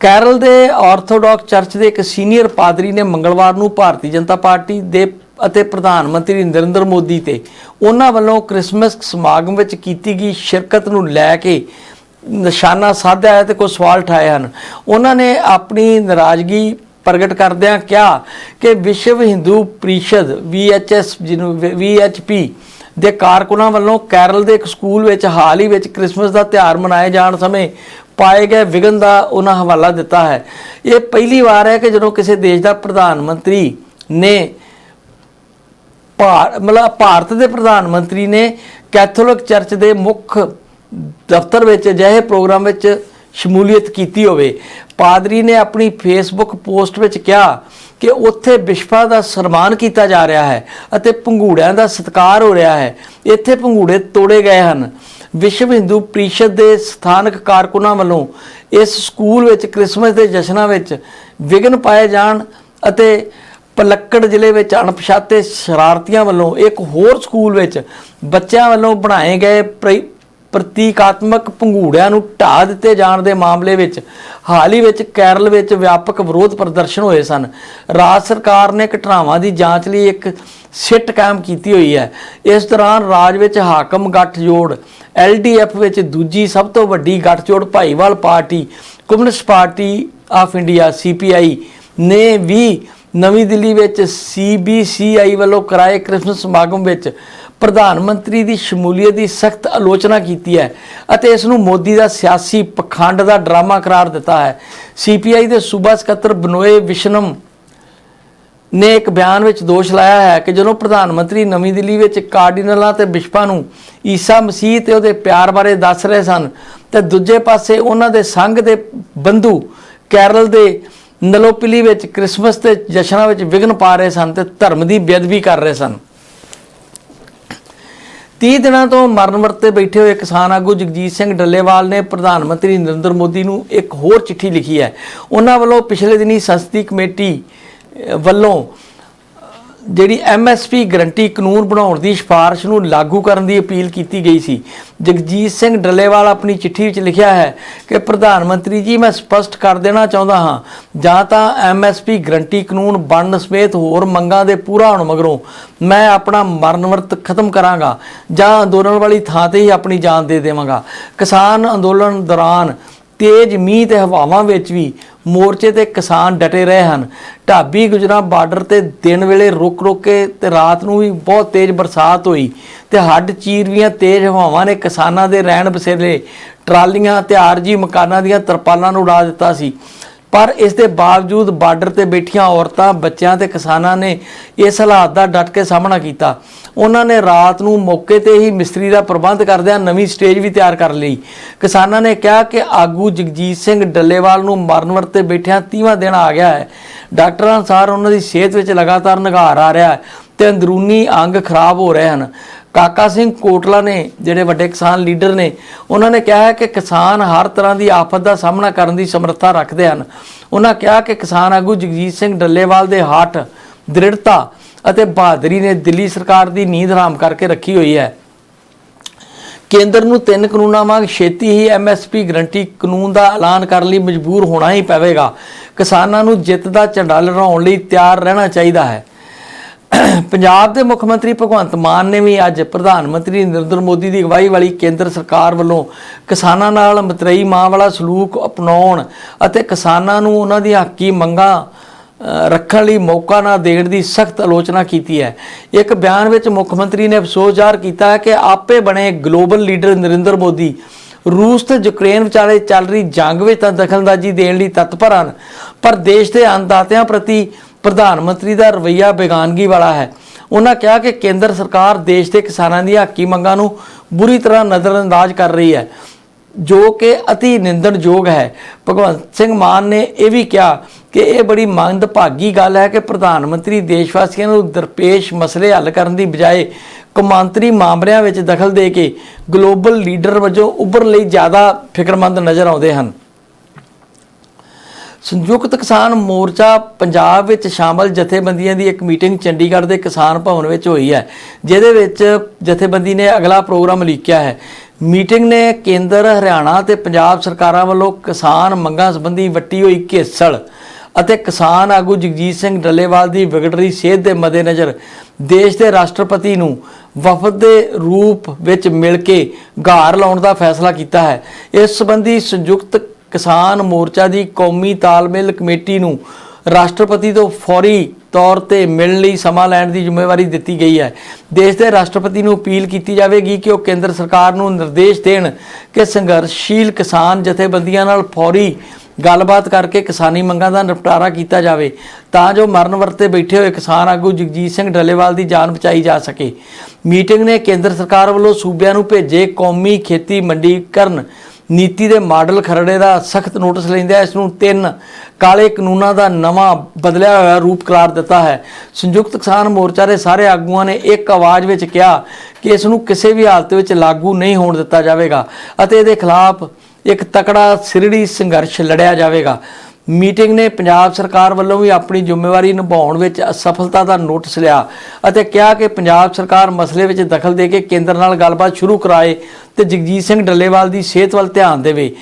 ਕੈਰਲ ਦੇ ਆਰਥੋਡਾਕਸ ਚਰਚ ਦੇ ਇੱਕ ਸੀਨੀਅਰ ਪਾਦਰੀ ਨੇ ਮੰਗਲਵਾਰ ਨੂੰ ਭਾਰਤੀ ਜਨਤਾ ਪਾਰਟੀ ਦੇ ਅਤੇ ਪ੍ਰਧਾਨ ਮੰਤਰੀ ਨਰਿੰਦਰ ਮੋਦੀ ਤੇ ਉਹਨਾਂ ਵੱਲੋਂ ਕ੍ਰਿਸਮਸ ਸਮਾਗਮ ਵਿੱਚ ਕੀਤੀ ਗਈ ਸ਼ਿਰਕਤ ਨੂੰ ਲੈ ਕੇ ਨਿਸ਼ਾਨਾ ਸਾਧਿਆ ਹੈ ਤੇ ਕੋਈ ਸਵਾਲ ਠਾਏ ਹਨ। ਉਹਨਾਂ ਨੇ ਆਪਣੀ ਨਾਰਾਜ਼ਗੀ ਪ੍ਰਗਟ ਕਰਦਿਆਂ ਕਿਹਾ ਕਿ ਵਿਸ਼ਵ ਹਿੰਦੂ ਪ੍ਰੀਸ਼ਦ VHS ਜਿਹਨੂੰ VHP ਦੇ ਕਾਰਕੁਨਾਂ ਵੱਲੋਂ ਕੈਰਲ ਦੇ ਇੱਕ ਸਕੂਲ ਵਿੱਚ ਹਾਲ ਹੀ ਵਿੱਚ ਕ੍ਰਿਸਮਸ ਦਾ ਤਿਉਹਾਰ ਮਨਾਏ ਜਾਣ ਸਮੇਂ ਪਾਏ ਗਏ ਵਿਘਨ ਦਾ ਉਹਨਾਂ ਹਵਾਲਾ ਦਿੱਤਾ ਹੈ। ਇਹ ਪਹਿਲੀ ਵਾਰ ਹੈ ਕਿ ਜਦੋਂ ਕਿਸੇ ਦੇਸ਼ ਦਾ ਪ੍ਰਧਾਨ ਮੰਤਰੀ ਨੇ ਭਾਰ, ਮਤਲਬ ਭਾਰਤ ਦੇ ਪ੍ਰਧਾਨ ਮੰਤਰੀ ਨੇ ਕੈਥੋਲਿਕ ਚਰਚ ਦੇ ਮੁੱਖ ਦਫ਼ਤਰ ਵਿੱਚ ਅਜਿਹੇ ਪ੍ਰੋਗਰਾਮ ਵਿੱਚ ਸ਼ਮੂਲੀਅਤ ਕੀਤੀ ਹੋਵੇ। ਪਾਦਰੀ ਨੇ ਆਪਣੀ ਫੇਸਬੁੱਕ ਪੋਸਟ ਵਿੱਚ ਕਿਹਾ ਕਿ ਉੱਥੇ ਵਿਸ਼ਵਾ ਦਾ ਸਨਮਾਨ ਕੀਤਾ ਜਾ ਰਿਹਾ ਹੈ ਅਤੇ ਪੰਘੂੜਿਆਂ ਦਾ ਸਤਿਕਾਰ ਹੋ ਰਿਹਾ ਹੈ। ਇੱਥੇ ਪੰਘੂੜੇ ਤੋੜੇ ਗਏ ਹਨ। ਵਿਸ਼ਵ ਹਿੰਦੂ ਪ੍ਰੀਸ਼ਦ ਦੇ ਸਥਾਨਕ ਕਾਰਕੁਨਾਂ ਵੱਲੋਂ ਇਸ ਸਕੂਲ ਵਿੱਚ ਕ੍ਰਿਸਮਸ ਦੇ ਜਸ਼ਨਾਂ ਵਿੱਚ ਵਿਘਨ ਪਾਏ ਜਾਣ ਅਤੇ ਪਲੱਕੜ ਜ਼ਿਲ੍ਹੇ ਵਿੱਚ ਅਣਪਛਾਤੇ ਸ਼ਰਾਰਤੀਆਂ ਵੱਲੋਂ ਇੱਕ ਹੋਰ ਸਕੂਲ ਵਿੱਚ ਬੱਚਿਆਂ ਵੱਲੋਂ ਬਣਾਏ ਗਏ ਪ੍ਰ- ਪ੍ਰਤੀਕਾਤਮਕ ਪੰਘੂੜਿਆਂ ਨੂੰ ਢਾਹ ਦਿੱਤੇ ਜਾਣ ਦੇ ਮਾਮਲੇ ਵਿੱਚ, ਹਾਲ ਹੀ ਵਿੱਚ ਕੇਰਲ ਵਿੱਚ ਵਿਆਪਕ ਵਿਰੋਧ ਪ੍ਰਦਰਸ਼ਨ ਹੋਏ ਸਨ। ਰਾਜ ਸਰਕਾਰ ਨੇ ਘਟਨਾਵਾਂ ਦੀ ਜਾਂਚ ਲਈ ਇੱਕ ਸਿੱਟ ਕਾਇਮ ਕੀਤੀ ਹੋਈ ਹੈ। ਇਸ ਦੌਰਾਨ ਰਾਜ ਵਿੱਚ ਹਾਕਮ ਗੱਠਜੋੜ ਐਲਡੀਐਫ ਵਿੱਚ ਦੂਜੀ ਸਭ ਤੋਂ ਵੱਡੀ ਗੱਠਜੋੜ ਭਾਈਵਾਲ party, communist party of India CPI ਨੇ ਵੀ ਨਵੀਂ ਦਿੱਲੀ ਵਿੱਚ ਸੀਬੀਸੀਆਈ ਵੱਲੋਂ ਕਰਾਏ ਕ੍ਰਿਸਮਸ ਸਮਾਗਮ ਵਿੱਚ ਪ੍ਰਧਾਨ ਮੰਤਰੀ ਦੀ ਸ਼ਮੂਲੀਅਤ ਦੀ ਸਖਤ ਆਲੋਚਨਾ ਕੀਤੀ ਹੈ ਅਤੇ ਇਸ ਨੂੰ ਮੋਦੀ ਦਾ ਸਿਆਸੀ ਪਖੰਡ ਦਾ ਡਰਾਮਾ ਕਰਾਰ ਦਿੱਤਾ ਹੈ। ਸੀਪੀਆਈ ਦੇ ਸੂਬਾ ਸਕੱਤਰ ਬਨੋਏ ਵਿਸ਼ਨਮ ਨੇ ਇੱਕ ਬਿਆਨ ਵਿੱਚ ਦੋਸ਼ ਲਾਇਆ ਹੈ ਕਿ ਜਦੋਂ ਪ੍ਰਧਾਨ ਮੰਤਰੀ ਨਵੀਂ ਦਿੱਲੀ ਵਿੱਚ ਕਾਰਡੀਨਲਾਂ ਤੇ ਬਿਸ਼ਪਾਂ ਨੂੰ ਈਸਾ ਮਸੀਹ ਤੇ ਉਹਦੇ ਪਿਆਰ ਬਾਰੇ ਦੱਸ ਰਹੇ ਸਨ, ਤੇ ਦੂਜੇ ਪਾਸੇ ਉਹਨਾਂ ਦੇ ਸੰਘ ਦੇ ਬੰਧੂ ਕੇਰਲ ਦੇ ਨਲੋਪਿਲੀ ਵਿੱਚ ਕ੍ਰਿਸਮਸ ਤੇ ਜਸ਼ਨਾਂ ਵਿੱਚ ਵਿਘਨ ਪਾ ਰਹੇ ਸਨ ਤੇ ਧਰਮ ਦੀ ਬੇਅਦਬੀ ਕਰ ਰਹੇ ਸਨ। 30 ਦਿਨਾਂ ਤੋਂ ਮਰਨ ਵਰਤੇ ਬੈਠੇ ਹੋਏ ਕਿਸਾਨ ਆਗੂ ਜਗਜੀਤ ਸਿੰਘ ਡੱਲੇਵਾਲ ਨੇ ਪ੍ਰਧਾਨ ਮੰਤਰੀ ਨਰਿੰਦਰ ਮੋਦੀ ਨੂੰ ਇੱਕ ਹੋਰ ਚਿੱਠੀ ਲਿਖੀ ਹੈ। ਉਹਨਾਂ ਵੱਲੋਂ ਪਿਛਲੇ ਦਿਨੀ ਸੰਸਦੀ ਕਮੇਟੀ ਵੱਲੋਂ ਜਿਹੜੀ ਐਮਐਸਪੀ ਗਰੰਟੀ ਕਾਨੂੰਨ ਬਣਾਉਣ ਦੀ ਸਿਫਾਰਿਸ਼ ਨੂੰ ਲਾਗੂ ਕਰਨ ਦੀ ਅਪੀਲ ਕੀਤੀ ਗਈ ਸੀ। ਜਗਜੀਤ ਸਿੰਘ ਡੱਲੇਵਾਲ ਆਪਣੀ ਚਿੱਠੀ ਵਿੱਚ ਲਿਖਿਆ ਹੈ ਕਿ ਪ੍ਰਧਾਨ ਮੰਤਰੀ ਜੀ, ਮੈਂ ਸਪਸ਼ਟ ਕਰ ਦੇਣਾ ਚਾਹੁੰਦਾ ਹਾਂ, ਜਾਂ ਤਾਂ ਐਮਐਸਪੀ ਗਰੰਟੀ ਕਾਨੂੰਨ ਬਣਨ ਸਮੇਤ ਹੋਰ ਮੰਗਾਂ ਦੇ ਪੂਰਾ ਹੋਣ ਮਗਰੋਂ ਮੈਂ ਆਪਣਾ ਮਰਨ ਵਰਤ ਖਤਮ ਕਰਾਂਗਾ, ਜਾਂ ਅੰਦੋਲਨ ਵਾਲੀ ਥਾਂ ਤੇ ਹੀ ਆਪਣੀ ਜਾਨ ਦੇ ਦੇਵਾਂਗਾ। ਕਿਸਾਨ ਅੰਦੋਲਨ ਦੌਰਾਨ ਤੇਜ਼ ਮੀਂਹ ਤੇ ਹਵਾਵਾਂ ਵਿੱਚ ਵੀ ਮੋਰਚੇ ਤੇ ਕਿਸਾਨ ਡਟੇ ਰਹੇ ਹਨ। ਢਾਬੀ ਗੁਜਰਾ ਬਾਰਡਰ ਤੇ ਦਿਨ ਵੇਲੇ ਰੁਕ ਰੁਕ ਕੇ ਤੇ ਰਾਤ ਨੂੰ ਵੀ ਬਹੁਤ ਤੇਜ਼ ਬਰਸਾਤ ਹੋਈ ਤੇ ਹੱਡ ਚੀਰਵੀਆਂ ਤੇਜ਼ ਹਵਾਵਾਂ ਨੇ ਕਿਸਾਨਾਂ ਦੇ ਰਹਿਣ ਬਸੇਰੇ ਟਰਾਲੀਆਂ ਤੇ ਆਰਜੀ ਮਕਾਨਾਂ ਦੀਆਂ ਤਰਪਾਲਾਂ ਨੂੰ ਉਡਾ ਦਿੱਤਾ ਸੀ। ਪਰ ਇਸ ਦੇ ਬਾਵਜੂਦ ਬਾਰਡਰ ਤੇ ਬੈਠੀਆਂ ਔਰਤਾਂ, ਬੱਚਿਆਂ ਤੇ ਕਿਸਾਨਾਂ ਨੇ ਇਸ ਹਾਲਾਤ ਦਾ ਡਟ ਕੇ ਸਾਹਮਣਾ ਕੀਤਾ। ਉਹਨਾਂ ਨੇ ਰਾਤ ਨੂੰ ਮੌਕੇ ਤੇ ਹੀ ਮਿਸਤਰੀ ਦਾ ਪ੍ਰਬੰਧ ਕਰਦਿਆਂ ਨਵੀਂ ਸਟੇਜ ਵੀ ਤਿਆਰ ਕਰ ਲਈ। ਕਿਸਾਨਾਂ ਨੇ ਕਿਹਾ ਕਿ ਆਗੂ ਜਗਜੀਤ ਸਿੰਘ ਡੱਲੇਵਾਲ ਨੂੰ ਮਰਨ ਵਰਤੇ ਬੈਠਿਆਂ 30ਵਾਂ ਦਿਨ ਆ ਗਿਆ ਹੈ। ਡਾਕਟਰਾਂ ਅਨੁਸਾਰ ਉਹਨਾਂ ਦੀ ਸਿਹਤ ਵਿੱਚ ਲਗਾਤਾਰ ਨਿਘਾਰ ਆ ਰਿਹਾ ਹੈ ਤੇ ਅੰਦਰੂਨੀ ਅੰਗ ਖਰਾਬ ਹੋ ਰਹੇ ਹਨ। ਕਾਕਾ ਸਿੰਘ ਕੋਟਲਾ ਨੇ, ਜਿਹੜੇ ਵੱਡੇ ਕਿਸਾਨ ਲੀਡਰ ਨੇ, ਉਹਨਾਂ ਨੇ ਕਿਹਾ ਹੈ ਕਿ ਕਿਸਾਨ ਹਰ ਤਰ੍ਹਾਂ ਦੀ ਆਫਤ ਦਾ ਸਾਹਮਣਾ ਕਰਨ ਦੀ ਸਮਰੱਥਾ ਰੱਖਦੇ ਹਨ। ਉਹਨਾਂ ਕਿਹਾ ਕਿ ਕਿਸਾਨ ਆਗੂ ਜਗਜੀਤ ਸਿੰਘ ਡੱਲੇਵਾਲ ਦੇ ਹੱਠ ਦ੍ਰਿੜਤਾ ਅਤੇ ਬਹਾਦਰੀ ਨੇ ਦਿੱਲੀ ਸਰਕਾਰ ਦੀ ਨੀਂਦ ਹਰਾਮ ਕਰਕੇ ਰੱਖੀ ਹੋਈ ਹੈ। ਕੇਂਦਰ ਨੂੰ ਤਿੰਨ ਕਾਨੂੰਨਾਂ ਵਾਂਗ ਛੇਤੀ ਹੀ ਐਮਐਸਪੀ ਗਰੰਟੀ ਕਾਨੂੰਨ ਦਾ ਐਲਾਨ ਕਰਨ ਲਈ ਮਜਬੂਰ ਹੋਣਾ ਹੀ ਪਵੇਗਾ। ਕਿਸਾਨਾਂ ਨੂੰ ਜਿੱਤ ਦਾ ਝੰਡਾ ਲਹਿਰਾਉਣ ਲਈ ਤਿਆਰ ਰਹਿਣਾ ਚਾਹੀਦਾ ਹੈ। ਪੰਜਾਬ ਦੇ ਮੁੱਖ ਮੰਤਰੀ ਭਗਵੰਤ ਮਾਨ ਨੇ ਵੀ ਅੱਜ ਪ੍ਰਧਾਨ ਮੰਤਰੀ ਨਰਿੰਦਰ ਮੋਦੀ ਦੀ ਅਗਵਾਈ ਵਾਲੀ ਕੇਂਦਰ ਸਰਕਾਰ ਵੱਲੋਂ ਕਿਸਾਨਾਂ ਨਾਲ ਮਤਰੇਈ ਮਾਂ ਵਾਲਾ ਸਲੂਕ ਅਪਣਾਉਣ ਅਤੇ ਕਿਸਾਨਾਂ ਨੂੰ ਉਹਨਾਂ ਦੀਆਂ ਹੱਕੀ ਮੰਗਾਂ ਰੱਖਣ ਲਈ ਮੌਕਾ ਨਾ ਦੇਣ ਦੀ ਸਖਤ ਆਲੋਚਨਾ ਕੀਤੀ ਹੈ। ਇੱਕ ਬਿਆਨ ਵਿੱਚ ਮੁੱਖ ਮੰਤਰੀ ਨੇ ਅਫਸੋਸ ਜ਼ਾਹਰ ਕੀਤਾ ਹੈ ਕਿ ਆਪੇ ਬਣੇ ਗਲੋਬਲ ਲੀਡਰ ਨਰਿੰਦਰ ਮੋਦੀ ਰੂਸ ਤੇ ਯੂਕਰੇਨ ਵਿਚਾਲੇ ਚੱਲ ਰਹੀ ਜੰਗ ਵਿੱਚ ਤਾਂ ਦਖਲਅੰਦਾਜ਼ੀ ਦੇਣ ਲਈ ਤਤਪਰ ਹਨ, ਪਰ ਦੇਸ਼ ਦੇ ਅੰਨਦਾਤਿਆਂ ਪ੍ਰਤੀ ਪ੍ਰਧਾਨ ਮੰਤਰੀ ਦਾ ਰਵੱਈਆ ਬੇਗਾਨਗੀ ਵਾਲਾ ਹੈ। ਉਹਨਾਂ ਕਿਹਾ ਕਿ ਕੇਂਦਰ ਸਰਕਾਰ ਦੇਸ਼ ਦੇ ਕਿਸਾਨਾਂ ਦੀਆਂ ਹੱਕੀ ਮੰਗਾਂ ਨੂੰ ਬੁਰੀ ਤਰ੍ਹਾਂ ਨਜ਼ਰਅੰਦਾਜ਼ ਕਰ ਰਹੀ ਹੈ, ਜੋ ਕਿ ਅਤੀ ਨਿੰਦਣਯੋਗ ਹੈ। ਭਗਵੰਤ ਸਿੰਘ ਮਾਨ ਨੇ ਇਹ ਵੀ ਕਿਹਾ ਕਿ ਇਹ ਬੜੀ ਮੰਦਭਾਗੀ ਗੱਲ ਹੈ ਕਿ ਪ੍ਰਧਾਨ ਮੰਤਰੀ ਦੇਸ਼ ਵਾਸੀਆਂ ਨੂੰ ਦਰਪੇਸ਼ ਮਸਲੇ ਹੱਲ ਕਰਨ ਦੀ ਬਜਾਏ ਕੌਮਾਂਤਰੀ ਮਾਮਲਿਆਂ ਵਿੱਚ ਦਖਲ ਦੇ ਕੇ ਗਲੋਬਲ ਲੀਡਰ ਵਜੋਂ ਉੱਭਰਨ ਲਈ ਜ਼ਿਆਦਾ ਫਿਕਰਮੰਦ ਨਜ਼ਰ ਆਉਂਦੇ ਹਨ। ਸੰਯੁਕਤ ਕਿਸਾਨ ਮੋਰਚਾ ਪੰਜਾਬ ਵਿੱਚ ਸ਼ਾਮਲ ਜਥੇਬੰਦੀਆਂ ਦੀ ਇੱਕ ਮੀਟਿੰਗ ਚੰਡੀਗੜ੍ਹ ਦੇ ਕਿਸਾਨ ਭਵਨ ਵਿੱਚ ਹੋਈ ਹੈ, ਜਿਹਦੇ ਵਿੱਚ ਜਥੇਬੰਦੀ ਨੇ ਅਗਲਾ ਪ੍ਰੋਗਰਾਮ ਲਿਖਿਆ ਹੈ। ਮੀਟਿੰਗ ਨੇ ਕੇਂਦਰ ਹਰਿਆਣਾ ਤੇ ਪੰਜਾਬ ਸਰਕਾਰਾਂ ਵੱਲੋਂ ਕਿਸਾਨ ਮੰਗਾਂ ਸੰਬੰਧੀ ਵੱਟੀ ਹੋਈ ਘੇਸਲ ਅਤੇ ਕਿਸਾਨ ਆਗੂ ਜਗਜੀਤ ਸਿੰਘ ਡੱਲੇਵਾਲ ਦੀ ਵਿਗੜ ਰਹੀ ਸਿਹਤ ਦੇ ਮੱਦੇਨਜ਼ਰ ਦੇਸ਼ ਦੇ ਰਾਸ਼ਟਰਪਤੀ ਨੂੰ ਵਫਦ ਦੇ ਰੂਪ ਵਿੱਚ ਮਿਲ ਕੇ ਘਾਰ ਲਾਉਣ ਦਾ ਫੈਸਲਾ ਕੀਤਾ ਹੈ। ਇਸ ਸੰਬੰਧੀ ਸੰਯੁਕਤ ਕਿਸਾਨ ਮੋਰਚਾ ਦੀ ਕੌਮੀ ਤਾਲਮੇਲ ਕਮੇਟੀ ਨੂੰ ਰਾਸ਼ਟਰਪਤੀ ਤੋਂ ਫੌਰੀ ਤੌਰ ਤੇ ਮਿਲਣ ਲਈ ਸਮਾਂ ਲੈਣ ਦੀ ਜ਼ਿੰਮੇਵਾਰੀ ਦਿੱਤੀ ਗਈ ਹੈ। ਦੇਸ਼ ਦੇ ਰਾਸ਼ਟਰਪਤੀ ਨੂੰ ਅਪੀਲ ਕੀਤੀ ਜਾਵੇਗੀ ਕਿ ਉਹ ਕੇਂਦਰ ਸਰਕਾਰ ਨੂੰ ਨਿਰਦੇਸ਼ ਦੇਣ ਕਿ ਸੰਘਰਸ਼ੀਲ ਕਿਸਾਨ ਜਥੇਬੰਦੀਆਂ ਨਾਲ ਫੌਰੀ ਗੱਲਬਾਤ ਕਰਕੇ ਕਿਸਾਨੀ ਮੰਗਾਂ ਦਾ ਨਿਪਟਾਰਾ ਕੀਤਾ ਜਾਵੇ ਤਾਂ ਜੋ ਮਰਨ ਵਰਤੇ ਬੈਠੇ ਹੋਏ ਕਿਸਾਨ ਆਗੂ ਜਗਜੀਤ ਸਿੰਘ ਡੱਲੇਵਾਲ ਦੀ ਜਾਨ ਬਚਾਈ ਜਾ ਸਕੇ। ਮੀਟਿੰਗ ਨੇ ਕੇਂਦਰ ਸਰਕਾਰ ਵੱਲੋਂ ਸੂਬਿਆਂ ਨੂੰ ਭੇਜੇ ਕੌਮੀ ਖੇਤੀ ਮੰਡੀਕਰਨ ਨੀਤੀ ਦੇ ਮਾਡਲ ਖਰੜੇ ਦਾ ਸਖਤ ਨੋਟਿਸ ਲੈਂਦਿਆਂ ਇਸ ਨੂੰ ਤਿੰਨ ਕਾਲੇ ਕਾਨੂੰਨਾਂ ਦਾ ਨਵਾਂ ਬਦਲਿਆ ਹੋਇਆ ਰੂਪ ਕਰਾਰ ਦਿੱਤਾ ਹੈ। ਸੰਯੁਕਤ ਕਿਸਾਨ ਮੋਰਚਾ ਦੇ ਸਾਰੇ ਆਗੂਆਂ ਨੇ ਇੱਕ ਆਵਾਜ਼ ਵਿੱਚ ਕਿਹਾ ਕਿ ਇਸ ਨੂੰ ਕਿਸੇ ਵੀ ਹਾਲਤ ਵਿੱਚ ਲਾਗੂ ਨਹੀਂ ਹੋਣ ਦਿੱਤਾ ਜਾਵੇਗਾ ਅਤੇ ਇਹਦੇ ਖਿਲਾਫ ਇੱਕ ਤਕੜਾ ਸਿਰੜੀ ਸੰਘਰਸ਼ ਲੜਿਆ ਜਾਵੇਗਾ। ਮੀਟਿੰਗ ਨੇ ਪੰਜਾਬ ਸਰਕਾਰ ਵੱਲੋਂ ਵੀ ਆਪਣੀ ਜ਼ਿੰਮੇਵਾਰੀ ਨਿਭਾਉਣ ਵਿੱਚ ਅਸਫਲਤਾ ਦਾ ਨੋਟਿਸ ਲਿਆ ਅਤੇ ਕਿਹਾ ਕਿ ਪੰਜਾਬ ਸਰਕਾਰ ਮਸਲੇ ਵਿੱਚ ਦਖਲ ਦੇ ਕੇ ਕੇਂਦਰ ਨਾਲ ਗੱਲਬਾਤ ਸ਼ੁਰੂ ਕਰਾਏ ਤੇ ਜਗਜੀਤ ਸਿੰਘ ਡੱਲੇਵਾਲ ਦੀ ਸਿਹਤ ਵੱਲ ਧਿਆਨ ਦੇਵੇ।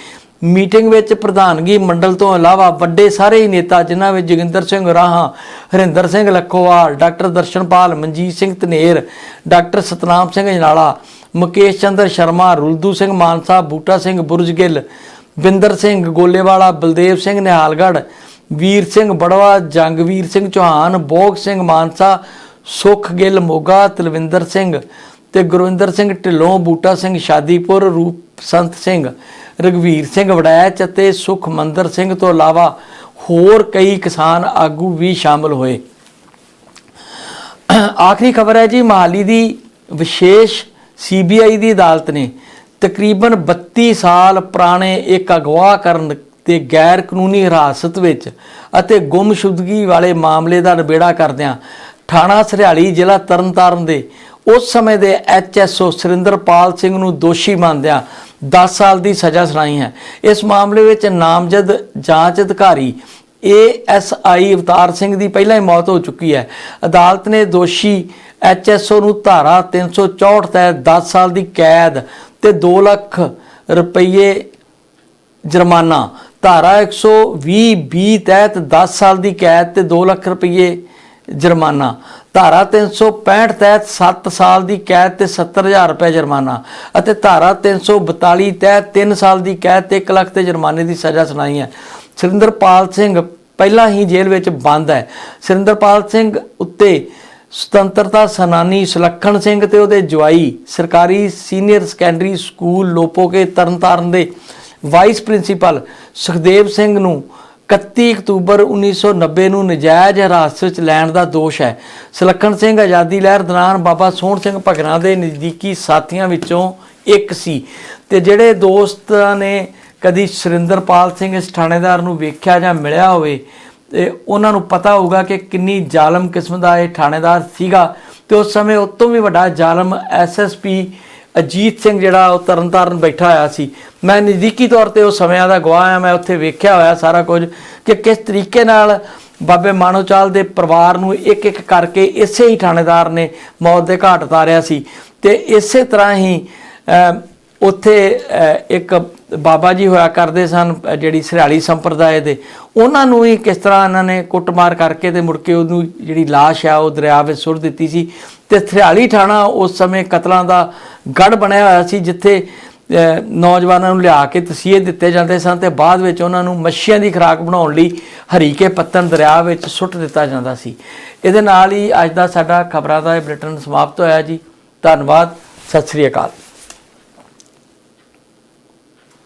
ਮੀਟਿੰਗ ਵਿੱਚ ਪ੍ਰਧਾਨਗੀ ਮੰਡਲ ਤੋਂ ਇਲਾਵਾ ਵੱਡੇ ਸਾਰੇ ਹੀ ਨੇਤਾ, ਜਿਨ੍ਹਾਂ ਵਿੱਚ ਜੋਗਿੰਦਰ ਸਿੰਘ ਰਾਹਾਂ, ਹਰਿੰਦਰ ਸਿੰਘ ਲੱਖੋਵਾਲ, ਡਾਕਟਰ ਦਰਸ਼ਨਪਾਲ ਮਨਜੀਤ ਸਿੰਘ ਧਨੇਰ, ਡਾਕਟਰ ਸਤਨਾਮ ਸਿੰਘ ਜਨਾਲਾ, ਮੁਕੇਸ਼ ਚੰਦਰ ਸ਼ਰਮਾ, ਰੁਲਦੂ ਸਿੰਘ ਮਾਨਸਾ, ਬੂਟਾ ਸਿੰਘ ਬੁਰਜਗਿੱਲ ਬਿੰਦਰ ਸਿੰਘ ਗੋਲੇਵਾਲਾ, ਬਲਦੇਵ ਸਿੰਘ ਨਿਹਾਲਗੜ੍ਹ, ਵੀਰ ਸਿੰਘ ਬੜਵਾ, ਜੰਗਵੀਰ ਸਿੰਘ ਚੌਹਾਨ, ਬੋਗ ਸਿੰਘ ਮਾਨਸਾ, ਸੁਖ ਗਿੱਲ ਮੋਗਾ, ਤਲਵਿੰਦਰ ਸਿੰਘ ਤੇ ਗੁਰਵਿੰਦਰ ਸਿੰਘ ਢਿੱਲੋਂ, ਬੂਟਾ ਸਿੰਘ ਸ਼ਾਦੀਪੁਰ, ਰੂਪ ਸੰਤ ਸਿੰਘ ਰਗਵੀਰ ਸਿੰਘ ਵੜੈਚ ਅਤੇ ਸੁਖਮੰਦਰ ਸਿੰਘ ਤੋਂ ਇਲਾਵਾ ਹੋਰ ਕਈ ਕਿਸਾਨ ਆਗੂ ਵੀ ਸ਼ਾਮਲ ਹੋਏ। ਆਖਰੀ ਖਬਰ ਹੈ ਜੀ, ਮਹਾਲੀ ਦੀ ਵਿਸ਼ੇਸ਼ ਸੀਬੀਆਈ ਦੀ ਅਦਾਲਤ ਨੇ ਤਕਰੀਬਨ 32 ਸਾਲ ਪੁਰਾਣੇ ਇੱਕ ਅਗਵਾ ਕਰਨ ਤੇ ਗੈਰ ਕਾਨੂੰਨੀ ਹਿਰਾਸਤ ਵਿੱਚ ਅਤੇ ਗੁੰਮਸ਼ੁਦਗੀ ਵਾਲੇ ਮਾਮਲੇ ਦਾ ਨਿਬੇੜਾ ਕਰਦਿਆਂ ਥਾਣਾ ਸਰਿਆਲੀ ਜ਼ਿਲ੍ਹਾ ਤਰਨਤਾਰਨ ਦੇ ਉਸ ਸਮੇਂ ਦੇ ਐਚਐਸਓ ਸੁਰਿੰਦਰਪਾਲ ਸਿੰਘ ਨੂੰ ਦੋਸ਼ੀ ਮੰਨਦਿਆਂ 10 ਸਾਲ ਦੀ ਸਜ਼ਾ ਸੁਣਾਈ ਹੈ। ਇਸ ਮਾਮਲੇ ਵਿੱਚ ਨਾਮਜ਼ਦ ਜਾਂਚ ਅਧਿਕਾਰੀ ਏਐਸਆਈ ਅਵਤਾਰ ਸਿੰਘ ਦੀ ਪਹਿਲਾਂ ਹੀ ਮੌਤ ਹੋ ਚੁੱਕੀ ਹੈ। ਅਦਾਲਤ ਨੇ ਦੋਸ਼ੀ ਐਚਐਸਓ ਨੂੰ ਧਾਰਾ 364 ਤਹਿਤ 10 ਸਾਲ ਦੀ ਕੈਦ ਤੇ 2 ਲੱਖ ਰੁਪਏ ਜੁਰਮਾਨਾ। ਧਾਰਾ 120 ਬੀ ਤਹਿਤ 10 ਸਾਲ ਦੀ ਕੈਦ ਤੇ 2 ਲੱਖ ਰੁਪਏ ਜੁਰਮਾਨਾ। ਧਾਰਾ 365 ਤਹਿਤ 7 ਸਾਲ ਦੀ ਕੈਦ ਤੇ 70000 ਰੁਪਏ ਜੁਰਮਾਨਾ। ਅਤੇ ਧਾਰਾ 342 ਤਹਿਤ 3 ਸਾਲ ਦੀ ਕੈਦ ਤੇ 1 ਲੱਖ ਤੇ ਜੁਰਮਾਨੇ ਦੀ ਸਜ਼ਾ ਸੁਣਾਈ ਹੈ। ਸੁਰਿੰਦਰਪਾਲ ਸਿੰਘ ਪਹਿਲਾਂ ਹੀ ਜੇਲ੍ਹ ਵਿੱਚ ਬੰਦ ਹੈ। ਸੁਰਿੰਦਰਪਾਲ ਸਿੰਘ ਉੱਤੇ ਸੁਤੰਤਰਤਾ ਸੈਨਾਨੀ ਸੁਲੱਖਣ ਸਿੰਘ ਤੇ ਉਹਦੇ ਜਵਾਈ ਸਰਕਾਰੀ senior secondary school Lopoke Tarn Taran ਦੇ ਵਾਈਸ ਪ੍ਰਿੰਸੀਪਲ ਸੁਖਦੇਵ ਸਿੰਘ ਨੂੰ 31 ਅਕਤੂਬਰ 1990 ਨੂੰ ਨਜਾਇਜ਼ ਹਿਰਾਸਤ ਵਿੱਚ ਲੈਣ ਦਾ ਦੋਸ਼ ਹੈ। ਸੁਲੱਖਣ ਸਿੰਘ ਆਜ਼ਾਦੀ ਲਹਿਰ ਦੌਰਾਨ ਬਾਬਾ ਸੋਹਣ ਸਿੰਘ ਭਗਨਾ ਦੇ ਨਜ਼ਦੀਕੀ ਸਾਥੀਆਂ ਵਿੱਚੋਂ ਇੱਕ ਸੀ ਤੇ ਜਿਹੜੇ ਦੋਸਤਾਂ ਨੇ ਕਦੀ ਸੁਰਿੰਦਰਪਾਲ ਸਿੰਘ ਇਸ ਥਾਣੇਦਾਰ ਨੂੰ ਵੇਖਿਆ ਜਾਂ ਮਿਲਿਆ ਹੋਵੇ ਤੇ ਉਹਨਾਂ ਨੂੰ ਪਤਾ ਹੋਊਗਾ ਕਿ ਕਿੰਨੀ ਜ਼ਾਲਮ ਕਿਸਮ ਦਾ ਇਹ ਥਾਣੇਦਾਰ ਸੀਗਾ। ਤੇ ਉਸ ਸਮੇਂ ਉਸ ਤੋਂ ਵੀ ਵੱਡਾ ਜ਼ਾਲਮ ਐਸਐਸਪੀ ਅਜੀਤ ਸਿੰਘ ਜਿਹੜਾ ਉਹ ਤਰਨਤਾਰਨ ਬੈਠਾ ਹੋਇਆ ਸੀ। ਮੈਂ ਨਜ਼ਦੀਕੀ ਤੌਰ ਤੇ ਉਹ ਸਮਿਆਂ ਦਾ ਗਵਾਹ ਆ ਮੈਂ ਉੱਥੇ ਵੇਖਿਆ ਹੋਇਆ ਸਾਰਾ ਕੁਝ ਕਿ ਕਿਸ ਤਰੀਕੇ ਨਾਲ ਬਾਬੇ ਮਾਨੋਚਾਲ ਦੇ ਪਰਿਵਾਰ ਨੂੰ ਇੱਕ ਇੱਕ ਕਰਕੇ ਇਸੇ ਹੀ ਥਾਣੇਦਾਰ ਨੇ ਮੌਤ ਦੇ ਘਾਟ ਉਤਾਰਿਆ ਸੀ। ਤੇ ਇਸੇ ਤਰ੍ਹਾਂ ਹੀ ਉੱਥੇ ਇੱਕ ਬਾਬਾ ਜੀ ਹੋਇਆ ਕਰਦੇ ਸਨ ਜਿਹੜੀ ਸਰਿਆਲੀ ਸੰਪਰਦਾਇ ਦੇ। ਉਹਨਾਂ ਨੂੰ ਹੀ ਕਿਸ ਤਰ੍ਹਾਂ ਇਹਨਾਂ ਨੇ ਕੁੱਟਮਾਰ ਕਰਕੇ ਤੇ ਮੁੜ ਕੇ ਉਹਨੂੰ ਜਿਹੜੀ ਲਾਸ਼ ਆ, ਉਹ ਦਰਿਆ ਵਿੱਚ ਸੁੱਟ ਦਿੱਤੀ ਸੀ। ਤੇ ਸਰਿਆਲੀ ਥਾਣਾ ਉਸ ਸਮੇਂ ਕਤਲਾਂ ਦਾ ਗੜ ਬਣਿਆ ਹੋਇਆ ਸੀ, ਜਿੱਥੇ ਨੌਜਵਾਨਾਂ ਨੂੰ ਲਿਆ ਕੇ ਤਸੀਹੇ ਦਿੱਤੇ ਜਾਂਦੇ ਸਨ ਤੇ ਬਾਅਦ ਵਿੱਚ ਉਹਨਾਂ ਨੂੰ ਮੱਛੀਆਂ ਦੀ ਖੁਰਾਕ ਬਣਾਉਣ ਲਈ ਹਰੀਕੇ ਪੱਤਨ ਦਰਿਆ ਵਿੱਚ ਸੁੱਟ ਦਿੱਤਾ ਜਾਂਦਾ ਸੀ। ਇਹਦੇ ਨਾਲ ਹੀ ਅੱਜ ਦਾ ਸਾਡਾ ਖਬਰਾਂ ਦਾ ਇਹ ਬੁਲੇਟਿਨ ਸਮਾਪਤ ਹੋਇਆ ਜੀ। ਧੰਨਵਾਦ, ਸਤਿ ਸ੍ਰੀ ਅਕਾਲ।